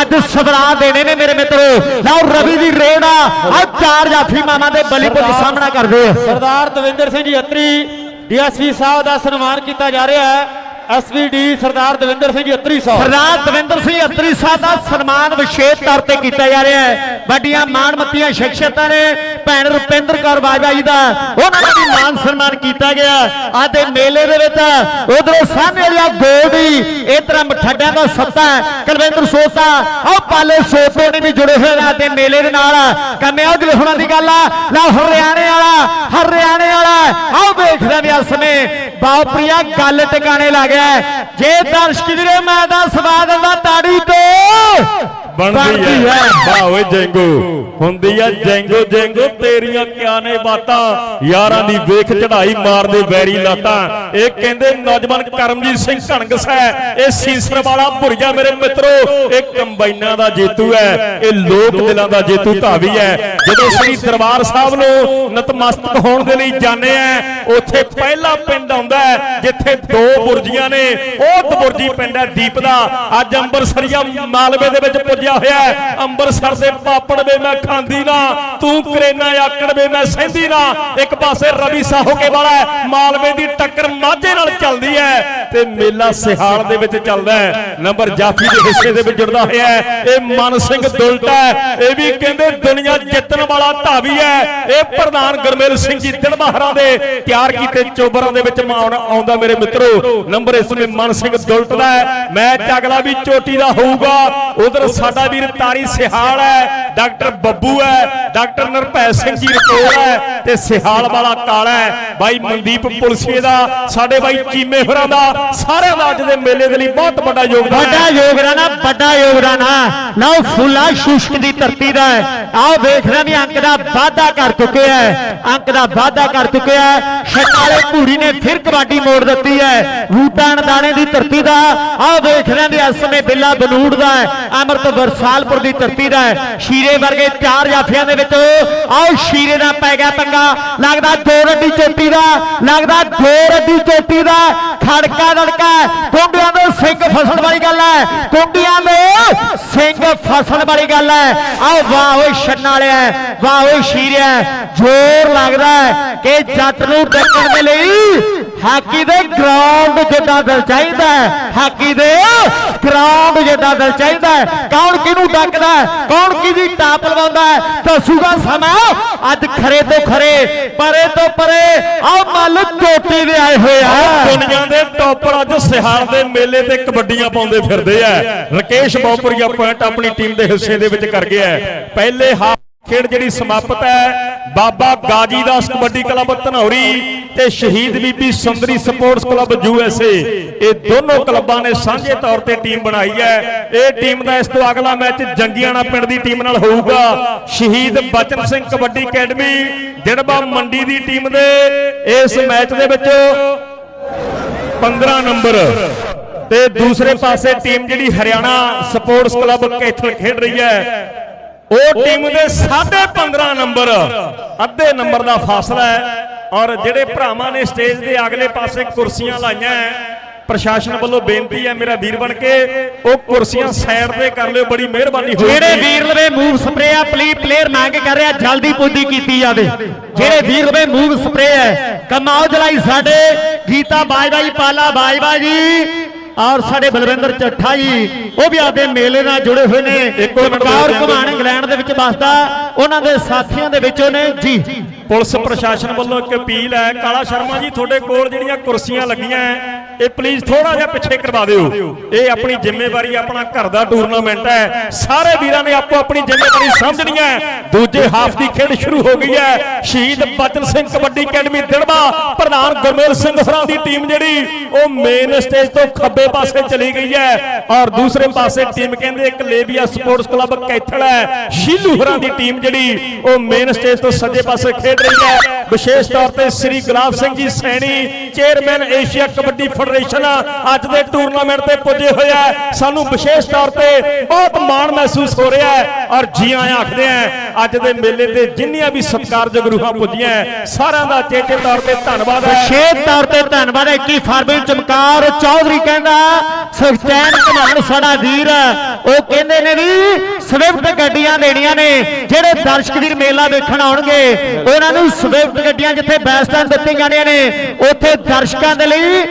ਅੱਜ ਸਵਰਾ ਦੇਣੇ ਨੇ ਮੇਰੇ ਮਿੱਤਰੋ। ਲਓ ਰਵੀ ਦੀ ਰੇਡ ਆ। ਆ ਚਾਰ ਜਾਫੀ ਮਾਮਾ ਦੇ ਬਲੀਪੁਰ ਦਾ ਸਾਹਮਣਾ ਕਰਦੇ ਆ। ਸਰਦਾਰ ਦਵਿੰਦਰ ਸਿੰਘ ਜੀ ਅਤਰੀ ਡੀਐਸਪੀ ਸਾਹਿਬ ਦਾ ਸਨਮਾਨ ਕੀਤਾ ਜਾ ਰਿਹਾ ਹੈ। ਐਸਵੀਡੀ ਸਰਦਾਰ ਦਵਿੰਦਰ ਸਿੰਘ ਜੀ ਅਤਰੀ ਸਾਹਿਬ। ਸਰਦਾਰ ਦਵਿੰਦਰ ਸਿੰਘ ਅਤਰੀ ਸਾਹਿਬ ਦਾ ਸਨਮਾਨ ਵਿਸ਼ੇਸ਼ ਤੌਰ ਤੇ ਕੀਤਾ ਜਾ ਰਿਹਾ ਹੈ। ਵੱਡੀਆਂ ਮਾਣਮੱਤੀਆਂ ਸ਼ਖਸੀਅਤਾਂ ਨੇ ਭੈਣ ਰੁਪਿੰਦਰ ਕੌਰ ਬਾਜਵਾ ਜੀ ਦਾ ਉਹਨਾਂ ਦਾ ਵੀ ਮਾਨ ਸਨਮਾਨ ਕੀਤਾ ਗਿਆ। ਅੱਜ ਦੇ ਮੇਲੇ ਦੇ ਵਿੱਚ ਉਧਰੋਂ ਸਾਹਮਣੇ ਵਾਲਾ ਗੋਲਡੀ ਇਹ ਤਰ੍ਹਾਂ ਮਠੱਡਿਆਂ ਦਾ ਸੱਤਾ ਹੈ, ਕੁਲਵਿੰਦਰ ਸੋਤਾ ਆਹ ਪਾਲੇ ਸੋਤੋ ਨੇ ਵੀ ਜੁੜੇ ਹੋਏ ਆ ਅੱਜ ਮੇਲੇ ਦੇ ਨਾਲ। ਕੰਮਿਆ ਉਹ ਹੁਣਾਂ ਦੀ ਗੱਲ ਆ ਲਾ ਹਰਿਆਣੇ ਵਾਲਾ ਹਰਿਆਣੇ ਵਾਲਾ ਆਹ ਵੇਖਦਾ ਵੀ ਇਸ ਸਮੇਂ। ਬਾਉਪ੍ਰਿਆ ਗੱਲ ਟਿਕਾਣੇ ਲੱਗ ਗਿਆ ਹੈ। ਜੇ ਦਰਸ਼ਕ ਵੀਰੇ ਮੈਂ ਦਾ ਸਵਾਦ ਦਾ ਤਾੜੀ ਤੋਂ ਬਣਦੀ ਹੈ। ਵਾਹ ਓਏ ਜੈਂਗੋ ਹੁੰਦੀ ਆ ਜੈਂਗੋ ਜੈਂਗੋ। ਤੇਰੀਆਂ ਕਿਆ ਨੇ ਬਾਤਾਂ। ਯਾਰਾਂ ਦੀ ਵੇਖ ਚੜਾਈ ਮਾਰਦੇ ਵੈਰੀ ਲਾਤਾਂ। ਇਹ ਕਹਿੰਦੇ ਨੌਜਵਾਨ ਕਰਮਜੀਤ ਸਿੰਘ ਘਣਗਸ ਇਹ ਸੀਸਰ ਵਾਲਾ ਭੁਰਜਾ ਮੇਰੇ ਮਿੱਤਰੋ। ਇਹ ਕੰਬਾਈਨਾਂ ਦਾ ਜੇਤੂ ਹੈ। ਇਹ ਲੋਕ ਦਿਲਾਂ ਦਾ ਜੇਤੂ ਧਾਵੀ ਹੈ। ਜਦੋਂ ਸ੍ਰੀ ਦਰਬਾਰ ਸਾਹਿਬ ਨੂੰ ਨਤਮਸਤਕ ਹੋਣ ਦੇ ਲਈ ਜਾਂਦੇ ਆ ਉੱਥੇ ਪਹਿਲਾ ਪਿੰਡ ਆਉਂਦਾ ਹੈ ਜਿੱਥੇ ਦੋ ਬੁਰਜੀਆਂ ਨੇ। ਉਹ ਬੁਰਜੀ ਪਿੰਡ ਹੈ ਦੀਪ ਦਾ। ਅੱਜ ਅੰਮ੍ਰਿਤਸਰੀਆ ਮਾਲਵੇ ਦੇ ਵਿੱਚ ਪੁੱਜਿਆ ਹੋਇਆ ਅੰਮ੍ਰਿਤਸਰ ਦੇ ਪਾਪੜ ਵੇ ਮੈਂ ਖਾਂਦੀ ਨਾ, ਤੂੰ ਕਰੇਨਾ ਆਕੜ ਵੇ ਮੈਂ ਸਹਿੰਦੀ ਨਾ। ਇੱਕ ਪਾਸੇ ਰਵੀ ਸਾਹੋਕੇ ਵਾਲਾ ਮਾਲਵੇ ਦੀ ਟੱਕਰ ਮਾਝੇ ਨਾਲ ਚੱਲਦੀ ਹੈ ਤੇ ਮੇਲਾ ਸਿਹਾਲ ਦੇ ਵਿੱਚ ਚੱਲਦਾ ਹੈ। ਨੰਬਰ ਜਾਫੀ ਦੇ ਹਿੱਸੇ ਦੇ ਵਿੱਚ ਜੁੜਦਾ ਹੋਇਆ ਹੈ। ਇਹ ਮਨ ਸਿੰਘ ਦੁਲਟਾ ਇਹ ਵੀ ਕਹਿੰਦੇ ਦੁਨੀਆ ਜਿੱਤਣ ਵਾਲਾ ਧਾਵੀ ਹੈ। ਇਹ ਪ੍ਰਧਾਨ ਗੁਰਮੇਲ ਸਿੰਘ ਜੀ ਦਿਲਬਹਾਰਾਂ ਦੇ ਤਿਆਰ ਕੀਤੇ ਚੋਬਰਾਂ ਦੇ ਵਿੱਚ ਮਾਉਣ ਆਉਂਦਾ ਮੇਰੇ ਮਿੱਤਰੋ। ਨੰਬਰ ਇਸ ਵਿੱਚ ਮਨ ਸਿੰਘ ਦੁਲਟ ਦਾ ਹੈ। ਮੈਚ ਅਗਲਾ ਵੀ ਚੋਟੀ ਦਾ ਹੋਊਗਾ। ਉਧਰ ਸਾਡਾ ਵੀਰ ਤਾਰੀ ਸਿਹਾਲ ਹੈ, ਡਾਕਟਰ ਬੱਬੂ ਹੈ, ਡਾਕਟਰ ਨਰਭੈ ਸਿੰਘ ਜੀ ਰਤੋੜ ਹੈ ਤੇ ਸਿਹਾਲ ਵਾਲਾ ਕਾਲਾ ਹੈ। ਬਾਈ ਮਨਦੀਪ ਪੁਲਸੀਏ ਦਾ, ਸਾਡੇ ਬਾਈ ਚੀਮੇ ਹੋਰਾਂ ਦਾ, ਸਾਰਿਆਂ ਦਾ ਅੱਜ ਦੇ ਮੇਲੇ ਦੇ ਲਈ ਬਹੁਤ ਵੱਡਾ ਯੋਗਦਾਨ ਵੱਡਾ ਯੋਗਦਾਨ ਆ, ਵੱਡਾ ਯੋਗਦਾਨ ਆ। ਲਓ, ਫੁੱਲਾ ਸ਼ੁਸ਼ਕ ਦੀ ਧਰਤੀ ਦਾ ਆਓ ਵੇਖ ਰਹੇ ਵੀ ਅੰਕ ਦਾ ਵਾਅਦਾ ਕਰ ਚੁੱਕੇ ਹੈ। ਅੰਕ ਦਾ ਵਾਅਦਾ ਕਰ ਚੁੱਕੇ ਹੈ। ਛਟਾਲੇ ਭੂਰੀ ਨੇ ਫਿਰ ਕਬੱਡੀ ਮੋੜ ਦਿੱਤੀ ਹੈ। ਰੂਟਾਨ ਦਾਣੇ ਦੀ ਧਰਤੀ ਦਾ, ਆਓ ਵੇਖ ਰਹੇ ਵੀ ਇਸ ਸਮੇਂ ਬਿੱਲਾ ਬਨੂੜ ਦਾ ਹੈ। ਅਮਰਤ ਵਰਸਾਲਪੁਰ ਦੀ ਧਰਤੀ ਦਾ ਸ਼ੀਰੇ ਵਰਗੇ ਚਾਰ ਜਾਫਿਆਂ ਦੇ ਵਿੱਚ, ਆਓ ਸ਼ੀਰੇ ਦਾ ਪੈ ਗਿਆ ਪੰਗਾ। ਲੱਗਦਾ ਦੋ ਰੱਡੀ ਚੋਟੀ ਦਾ, ਲੱਗਦਾ ਦੋ ਰੱਡੀ ਚੋਟੀ ਦਾ। ਖੜਕਾ ਲੜਕਾ ਕੁੰਡੀਆਂ ਦੇ ਸਿੰਘ ਫਸਣ ਵਾਲੀ ਗੱਲ ਹੈ। ਕੁੰਡੀਆਂ ਦੇ ਸਿੰਘ ਫਸਣ ਵਾਲੀ ਗੱਲ ਹੈ। ਆਓ ਵਾਹ, ਓਏ ਛੰਨ ਵਾਲਿਆ, ਵਾਹ, ਓਏ ਸ਼ੀਰਿਆ। ਜ਼ੋਰ ਲੱਗਦਾ ਕਿ ਜੱਟ ਨੂੰ ਡੱਕਣ ਦੇ ਲਈ ਹਾਕੀ ਦੇ ਗਰਾਊਂਡ ਜਿੱਦਾਂ ਦਿਲ ਚਾਹੀਦਾ ਹੈ। ਹਾਕੀ ਦੇ ਗਰਾਊਂਡ ਜਿੱਦਾਂ ਦਿਲ ਚਾਹੀਦਾ ਹੈ। ਕੌਣ ਕਿਹਨੂੰ ਡੱਕਦਾ ਹੈ? ਕੌਣ ਕਿਹਦੀ ਟਾਪ ਲਵਾਉਂਦਾ ਹੈ? ਦੱਸੂਗਾ ਸਮਾਂ। ਅੱਜ ਖਰੇ ਤੋਂ ਖਰੇ, ਪਰੇ ਤੋਂ ਪਰੇ, ਆਹ ਮੱਲ ਚੋਟੀ ਦੇ ਆਏ ਹੋਏ ਆ। ਦੁਨੀਆ ਦੇ ਟੌਪਰ ਅੱਜ ਸਿਹਾਰ ਦੇ ਮੇਲੇ ਤੇ ਕਬੱਡੀਆਂ ਪਾਉਂਦੇ ਫਿਰਦੇ ਆ। ਰਕੇਸ਼ ਬੌਪੁਰੀਆ ਪੁਆਇੰਟ ਆਪਣੀ ਟੀਮ ਦੇ ਹਿੱਸੇ ਦੇ ਵਿੱਚ ਕਰ ਗਿਆ ਹੈ। ਪਹਿਲੇ ਹਾਫ ਖੇਡ ਜਿਹੜੀ ਸਮਾਪਤ ਹੈ, ਬਾਬਾ ਗਾਜੀ ਦਾਸ ਕਬੱਡੀ ਕਲੱਬ ਧਨੌਰੀ। ਤੇ ਸ਼ਹੀਦ ਬੀਬੀ ਸੁੰਦਰੀ ਸਪੋਰਟਸ ਕਲੱਬ ਯੂਐਸਏ ਇਹ ਦੋਨੋਂ ਕਲੱਬਾਂ ਨੇ ਸਾਂਝੇ ਤੌਰ ਤੇ ਟੀਮ ਬਣਾਈ ਹੈ। ਇਹ ਟੀਮ ਦਾ ਇਸ ਤੋਂ ਅਗਲਾ ਮੈਚ ਜੰਗੀਆਣਾ ਪਿੰਡ ਦੀ ਟੀਮ ਨਾਲ ਹੋਊਗਾ। ਸ਼ਹੀਦ ਬਚਨ ਸਿੰਘ ਕਬੱਡੀ ਅਕੈਡਮੀ ਜੜਬਾ ਮੰਡੀ ਦੀ ਟੀਮ ਦੇ। ਇਸ ਮੈਚ ਦੇ ਵਿੱਚ 15 ਨੰਬਰ। ਤੇ ਦੂਸਰੇ ਪਾਸੇ ਟੀਮ ਜਿਹੜੀ ਹਰਿਆਣਾ ਸਪੋਰਟਸ ਕਲੱਬ ਕੈਥਲ ਖੇਡ ਰਹੀ ਹੈ। ਉਹ ਟੀਮ ਦੇ 15.5 ਨੰਬਰ ਅੱਧੇ ਨੰਬਰ ਦਾ ਫਾਸਲਾ ਹੈ ਔਰ ਜਿਹੜੇ ਭਰਾਵਾਂ ਨੇ ਸਟੇਜ ਦੇ ਅਗਲੇ ਪਾਸੇ ਕੁਰਸੀਆਂ ਲਾਈਆਂ ਹੈ ਪ੍ਰਸ਼ਾਸਨ ਵੱਲੋਂ ਬੇਨਤੀ ਹੈ ਮੇਰਾ ਵੀਰ ਬਣ ਕੇ ਉਹ ਕੁਰਸੀਆਂ ਸਾਈਡ ਤੇ ਕਰ ਲਿਓ ਬੜੀ ਮਿਹਰਬਾਨੀ ਜਿਹੜੇ ਹੋਵੇਗੀ ਵੀਰ ਲਵੇ ਮੂਵ ਸਪਰੇ ਆ ਪਲੀ ਪਲੇਅਰ ਮੰਗ ਕਰ ਰਿਹਾ ਜਲਦੀ ਪੁੱਜੀ ਕੀਤੀ ਜਾਵੇ। ਜਿਹੜੇ ਵੀਰ ਲਵੇ ਮੂਵ ਸਪਰੇ ਹੈ ਕਮਾਓ ਜਲਾਈ ਸਾਡੇ ਗੀਤਾ ਬਾਜਵਾ ਜੀ ਪਾਲਾ ਬਾਜਵਾ ਜੀ। ਔਰ ਸਾਡੇ ਬਲਵਿੰਦਰ ਚੱਠਾ ਜੀ ਉਹ ਵੀ ਆਪਦੇ ਮੇਲੇ ਨਾਲ ਜੁੜੇ ਹੋਏ ਨੇ। ਦਿਆਂਗੇ। ਘੁਮਾਣ ਇੰਗਲੈਂਡ ਦੇ ਵਿੱਚ ਵੱਸਦਾ ਉਹਨਾਂ ਦੇ ਸਾਥੀਆਂ ਦੇ ਵਿੱਚੋਂ ਨੇ। ਜੀ। ਪੁਲਿਸ ਪ੍ਰਸ਼ਾਸਨ ਵੱਲੋਂ ਇੱਕ ਅਪੀਲ ਹੈ ਕਾਲਾ ਸ਼ਰਮਾ ਜੀ ਤੁਹਾਡੇ ਕੋਲ ਜਿਹੜੀਆਂ ਕੁਰਸੀਆਂ ਲੱਗੀਆਂ ਇਹ ਪਲੀਜ਼ ਥੋੜਾ ਜਿਹਾ ਪਿੱਛੇ ਕਰਵਾ ਦਿਓ। ਇਹ ਆਪਣੀ ਜ਼ਿੰਮੇਵਾਰੀ, ਆਪਣਾ ਘਰ ਦਾ ਟੂਰਨਾਮੈਂਟ ਹੈ। ਸਾਰੇ ਵੀਰਾਂ ਨੇ ਆਪੋ ਆਪਣੀ ਜ਼ਿੰਮੇਵਾਰੀ ਸਮਝਣੀ ਹੈ। ਦੂਜੇ ਹਾਫ ਦੀ ਖੇਡ ਸ਼ੁਰੂ ਹੋ ਗਈ ਹੈ। ਸ਼ਹੀਦ ਬਚਨ ਸਿੰਘ ਕਬੱਡੀ ਅਕੈਡਮੀ ਦਿੜਬਾ ਪ੍ਰਧਾਨ ਗੁਰਮੇਲ ਸਿੰਘ ਹੋਰਾਂ ਦੀ ਟੀਮ ਜਿਹੜੀ, ਉਹ ਮੇਨ ਸਟੇਜ ਤੋਂ ਖੱਬੇ ਪਾਸੇ ਚਲੀ ਗਈ ਹੈ। ਔਰ ਦੂਸਰੇ ਪਾਸੇ ਟੀਮ ਕਹਿੰਦੇ ਇੱਕ ਲੇਬੀਆ ਸਪੋਰਟਸ ਕਲੱਬ ਕੈਥਲ ਹੈ। ਸ਼ੀਲੂ ਹੋਰਾਂ ਦੀ ਟੀਮ ਜਿਹੜੀ, ਉਹ ਮੇਨ ਸਟੇਜ ਤੋਂ ਸੱਜੇ ਪਾਸੇ ਖੇਡ ਰਹੀ ਹੈ। ਵਿਸ਼ੇਸ਼ ਤੌਰ ਤੇ Shri Gulab Singh ji Saini chairman Asia kabaddi federation ਅੱਜ ਦੇ ਟੂਰਨਾਮੈਂਟ ਤੇ ਪੁੱਜੇ ਹੋਏ ਹੈ ਸਾਨੂੰ ਵਿਸ਼ੇਸ਼ ਤੌਰ ਤੇ ਬਹੁਤ ਮਾਣ ਮਹਿਸੂਸ ਹੋ ਰਿਹਾ ਹੈ ਔਰ ਜੀ ਆਇਆਂ ਆਖਦੇ ਆ, ਅੱਜ ਦੇ ਮੇਲੇ ਤੇ ਜਿੰਨੀਆਂ ਵੀ ਸਤਿਕਾਰਯੋਗ ਰੂਹਾਂ ਪੁੱਜੀਆਂ, ਸਾਰਿਆਂ ਦਾ ਚੇਚੇ ਤੌਰ ਤੇ ਧੰਨਵਾਦ ਹੈ। ਵਿਸ਼ੇਸ਼ ਤੌਰ ਤੇ ਧੰਨਵਾਦ ਹੈ। 21 ਫਰਵਰੀ ਚਮਕਾਰ ਚੌਧਰੀ ਕਹਿੰਦਾ, ਸੁਖਚੈਨ ਘਮਾਣ ਸਾਡਾ ਵੀਰ। ਉਹ ਕਹਿੰਦੇ ਨੇ ਵੀ ਸਵਿਫਟ ਗੱਡੀਆਂ ਦੇਣੀਆਂ ਨੇ, ਜਿਹੜੇ ਦਰਸ਼ਕ ਵੀਰ ਮੇਲਾ ਵੇਖਣ ਆਉਣਗੇ, ਉਹਨਾਂ ਨੂੰ ਸਵਿਫਟ ਗੱਡੀਆਂ ਜਿੱਥੇ ਬੈਸਟਾਂ ਦਿੱਤੀਆਂ ਜਾਣੀਆਂ ਨੇ, ਉੱਥੇ ਦਰਸ਼ਕਾਂ ਦੇ ਲਈ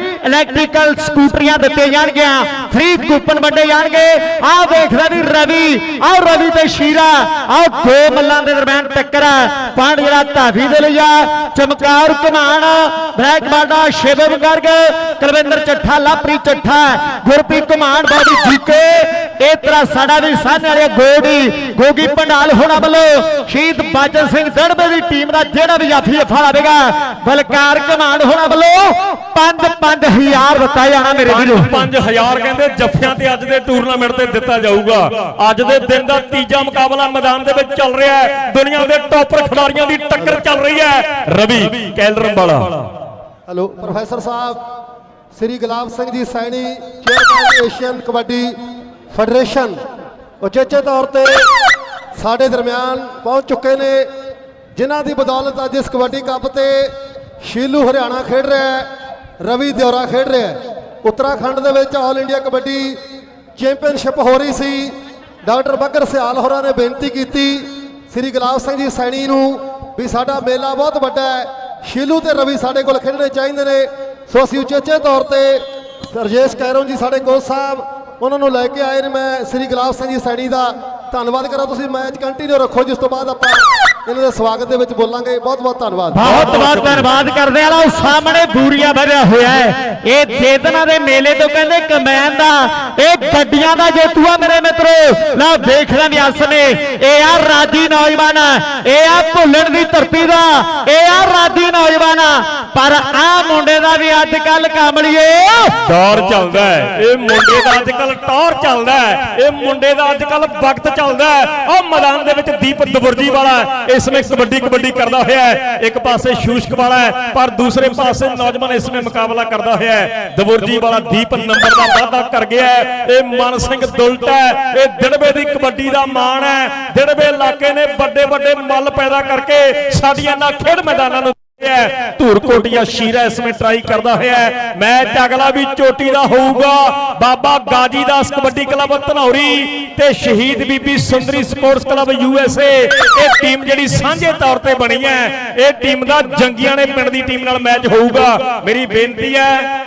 ਇਲੈਕਟ੍ਰੀਕਲ ਸਕੂਟਰੀਆਂ ਦਿੱਤੇ ਜਾਣਗੀਆਂ। ਫ੍ਰੀ ਕੂਪਨ ਵੰਡੇ ਜਾਣਗੇ। ਆਹ ਵੇਖਦਾ ਵੀ ਰਵੀ। ਆਹ ਰਵੀ ਤੇ ਸ਼ੀਰਾ। ਆਹ ਦੋ ਮੱਲਾਂ ਦੇ ਦਰਮਿਆਨ ਟੱਕਰ। ਹੈ ਪੰਡ ਜਿਹੜਾ ਧਾਵੀ ਦੇ ਲਈ ਆ, ਚਮਕਾਰ ਕਮਾਨ ਬਲੈਕ ਬਾਡਾ ਸ਼ਿਵਮ ਗਰਗ ਕੁਲਵਿੰਦਰ ਚੱਠਾ, ਲਾਪਰੀ ਚੱਠਾ, ਗੁਰਪ੍ਰੀਤ ਕਮਾਨ ਬਾਡੀ ਜੀਕੇ ਇਹ ਤਰ੍ਹਾਂ ਸਾਡਾ ਵੀ ਸਾਹਮਣੇ ਵਾਲੇ ਗੋਡੀ। ਗੋਗੀ ਪੰਡਾਲ ਹੋਣਾ ਵੱਲੋਂ ਸ਼ਹੀਦ ਬਾਜਨ ਸਿੰਘ ਦੜਬੇ ਦੀ ਟੀਮ ਦਾ ਜਿਹੜਾ ਵੀ ਜਾਫੀ ਫਲ ਆਵੇਗਾ ਬਲਕਾਰ ਕਮਾਨ ਹੋਣਾ ਵੱਲੋਂ 5-5000 ਦਿੱਤਾ ਜਾਣਾ ਮੇਰੇ ਵੀਰੋ। 5000 ਕਹਿੰਦੇ ਜੱਫਿਆਂ ਤੇ ਅੱਜ ਦੇ ਟੂਰਨਾਮੈਂਟ ਤੇ ਦਿੱਤਾ ਜਾਊਗਾ। ਅੱਜ ਦੇ ਦਿਨ ਦਾ ਤੀਜਾ ਮੁਕਾਬਲਾ ਮੈਦਾਨ ਦੇ ਵਿੱਚ ਚੱਲ ਰਿਹਾ ਹੈ। ਦੁਨੀਆ ਦੇ ਟੌਪਰ ਖਿਡਾਰੀਆਂ ਦੀ ਟੱਕਰ ਚੱਲ ਰਹੀ ਹੈ। ਰਵੀ ਕੈਲਰਮ ਵਾਲਾ hello professor Sahib Shri Gulab Singh ji Saini chairman Asian kabaddi federation ਉਚੇਚੇ ਤੌਰ ਤੇ ਸਾਡੇ ਦਰਮਿਆਨ ਪਹੁੰਚ ਚੁੱਕੇ ਨੇ ਜਿਨ੍ਹਾਂ ਦੀ ਬਦੌਲਤ ਅੱਜ ਇਸ ਕਬੱਡੀ ਕੱਪ ਤੇ ਸ਼ੀਲੂ ਹਰਿਆਣਾ ਖੇਡ ਰਿਹਾ ਹੈ। ਰਵੀ ਦਿਉਰਾ ਖੇਡ ਰਿਹਾ ਹੈ। ਉੱਤਰਾਖੰਡ ਦੇ ਵਿੱਚ ਆਲ ਇੰਡੀਆ ਕਬੱਡੀ ਚੈਂਪੀਅਨਸ਼ਿਪ ਹੋ ਰਹੀ ਸੀ। ਡਾਕਟਰ ਬੱਕਰ ਸਿਆਲ ਹੋਰਾਂ ਨੇ ਬੇਨਤੀ ਕੀਤੀ ਸ੍ਰੀ ਗੁਲਾਬ ਸਿੰਘ ਜੀ ਸੈਣੀ ਨੂੰ ਵੀ ਸਾਡਾ ਮੇਲਾ ਬਹੁਤ ਵੱਡਾ ਹੈ। ਸ਼ੀਲੂ ਤੇ ਰਵੀ ਸਾਡੇ ਕੋਲ ਖੇਡਣੇ ਚਾਹੀਦੇ ਨੇ। ਸੋ ਅਸੀਂ ਉਚੇਚੇ ਤੌਰ ਤੇ ਸਰਜੇਸ਼ ਕੈਰੋਂ ਜੀ ਸਾਡੇ ਕੋਚ ਸਾਹਿਬ, ਉਹਨਾਂ ਨੂੰ ਲੈ ਕੇ ਆਏ ਨੇ। ਮੈਂ ਸ੍ਰੀ ਗੁਲਾਬ ਸਿੰਘ ਜੀ ਸੈਣੀ ਦਾ ਧੰਨਵਾਦ ਕਰਾਂ। ਤੁਸੀਂ ਮੈਚ ਕੰਟੀਨਿਊ ਰੱਖੋ, ਜਿਸ ਤੋਂ ਬਾਅਦ ਆਪਾਂ ਇਹਨਾਂ ਦੇ ਸਵਾਗਤ ਦੇ ਵਿੱਚ ਬੋਲਾਂਗੇ। ਬਹੁਤ ਬਹੁਤ ਧੰਨਵਾਦ। ਬਹੁਤ ਬਹੁਤ ਧੰਨਵਾਦ ਕਰਦੇ ਆ ਲਓ ਸਾਹਮਣੇ ਬੂਰੀਆ ਵਧਿਆ ਹੋਇਆ ਹੈ। ਇਹ ਚੇਤਨਾ ਦੇ ਮੇਲੇ ਤੋਂ ਕਹਿੰਦੇ ਕਮੈਨ ਦਾ ਇਹ ਗੱਡੀਆਂ ਦਾ ਜੇਤੂਆ ਮੇਰੇ ਮਿੱਤਰੋ। ਲਓ ਵੇਖ ਲੈ ਵਿਆਸ ਨੇ। ਇਹ ਆ ਰਾਜੀ ਨੌਜਵਾਨ ਇਹ ਆ ਭੁੱਲਣ ਦੀ ਧਰਤੀ ਦਾ ਇਹ ਆ ਰਾਜੀ ਨੌਜਵਾਨ। ਪਰ ਆ ਮੁੰਡੇ ਦਾ ਵੀ ਅੱਜ ਕੱਲ ਕਾਮਲੀਏ। ਦੌਰ ਚੱਲਦਾ ਹੈ। ਇਹ ਮੁੰਡੇ ਦਾ ਅੱਜ ਕੱਲ ਟੌਰ ਚੱਲਦਾ ਹੈ। ਇਹ ਮੁੰਡੇ ਦਾ ਅੱਜ ਕੱਲ ਵਕਤ ਚੱਲਦਾ ਹੈ। ਉਹ ਮੈਦਾਨ ਦੇ ਵਿੱਚ ਦੀਪ ਦਬੁਰਜੀ ਵਾਲਾ ਹੈ। ਇਸ ਵਿੱਚ ਕਬੱਡੀ ਕਬੱਡੀ ਕਰਦਾ ਹੋਇਆ ਹੈ। ਇੱਕ ਪਾਸੇ ਸ਼ੂਸ਼ਕ ਵਾਲਾ ਹੈ, ਪਰ ਦੂਸਰੇ ਪਾਸੇ ਨੌਜਵਾਨ ਇਸ ਵਿੱਚ ਮੁਕਾਬਲਾ ਕਰਦਾ ਹੋਇਆ ਹੈ। ਦਬੁਰਜੀ ਵਾਲਾ ਦੀਪ ਨੰਬਰ ਦਾ ਵਾਅਦਾ ਕਰ ਗਿਆ ਹੈ। ਇਹ ਮਨ ਸਿੰਘ ਦੁਲਟ ਹੈ। ਇਹ ਦਿੜਬੇ ਦੀ ਕਬੱਡੀ ਦਾ ਮਾਣ ਹੈ। ਦਿੜਬੇ ਇਲਾਕੇ ਨੇ ਵੱਡੇ ਵੱਡੇ ਮੱਲ ਪੈਦਾ ਕਰਕੇ ਸਾਡੀਆਂ ਨਾ ਖੇਡ ਮੈਦਾਨਾਂ ਨੂੰ ਹੈ। ਧੂਰ ਕੋਟੀਆ ਸ਼ੀਰਾ ਇਸ ਵਿੱਚ ਟਰਾਈ ਕਰਦਾ ਹੋਇਆ ਮੈਚ ਅਗਲਾ ਵੀ ਚੋਟੀ ਦਾ ਹੋਊਗਾ। ਬਾਬਾ ਗਾਜੀ ਦਾਸ ਕਬੱਡੀ ਕਲੱਬ ਧਨੌਰੀ ਤੇ Shaheed Bibi Sundri sports club USA ਇਹ ਟੀਮ ਜਿਹੜੀ ਸਾਂਝੇ ਤੌਰ ਤੇ ਬਣੀ ਹੈ, ਇਹ ਟੀਮ ਦਾ ਜੰਗੀਆਂ ਨੇ ਪਿੰਡ ਦੀ ਟੀਮ ਨਾਲ ਮੈਚ ਹੋਊਗਾ। ਮੇਰੀ ਬੇਨਤੀ ਹੈ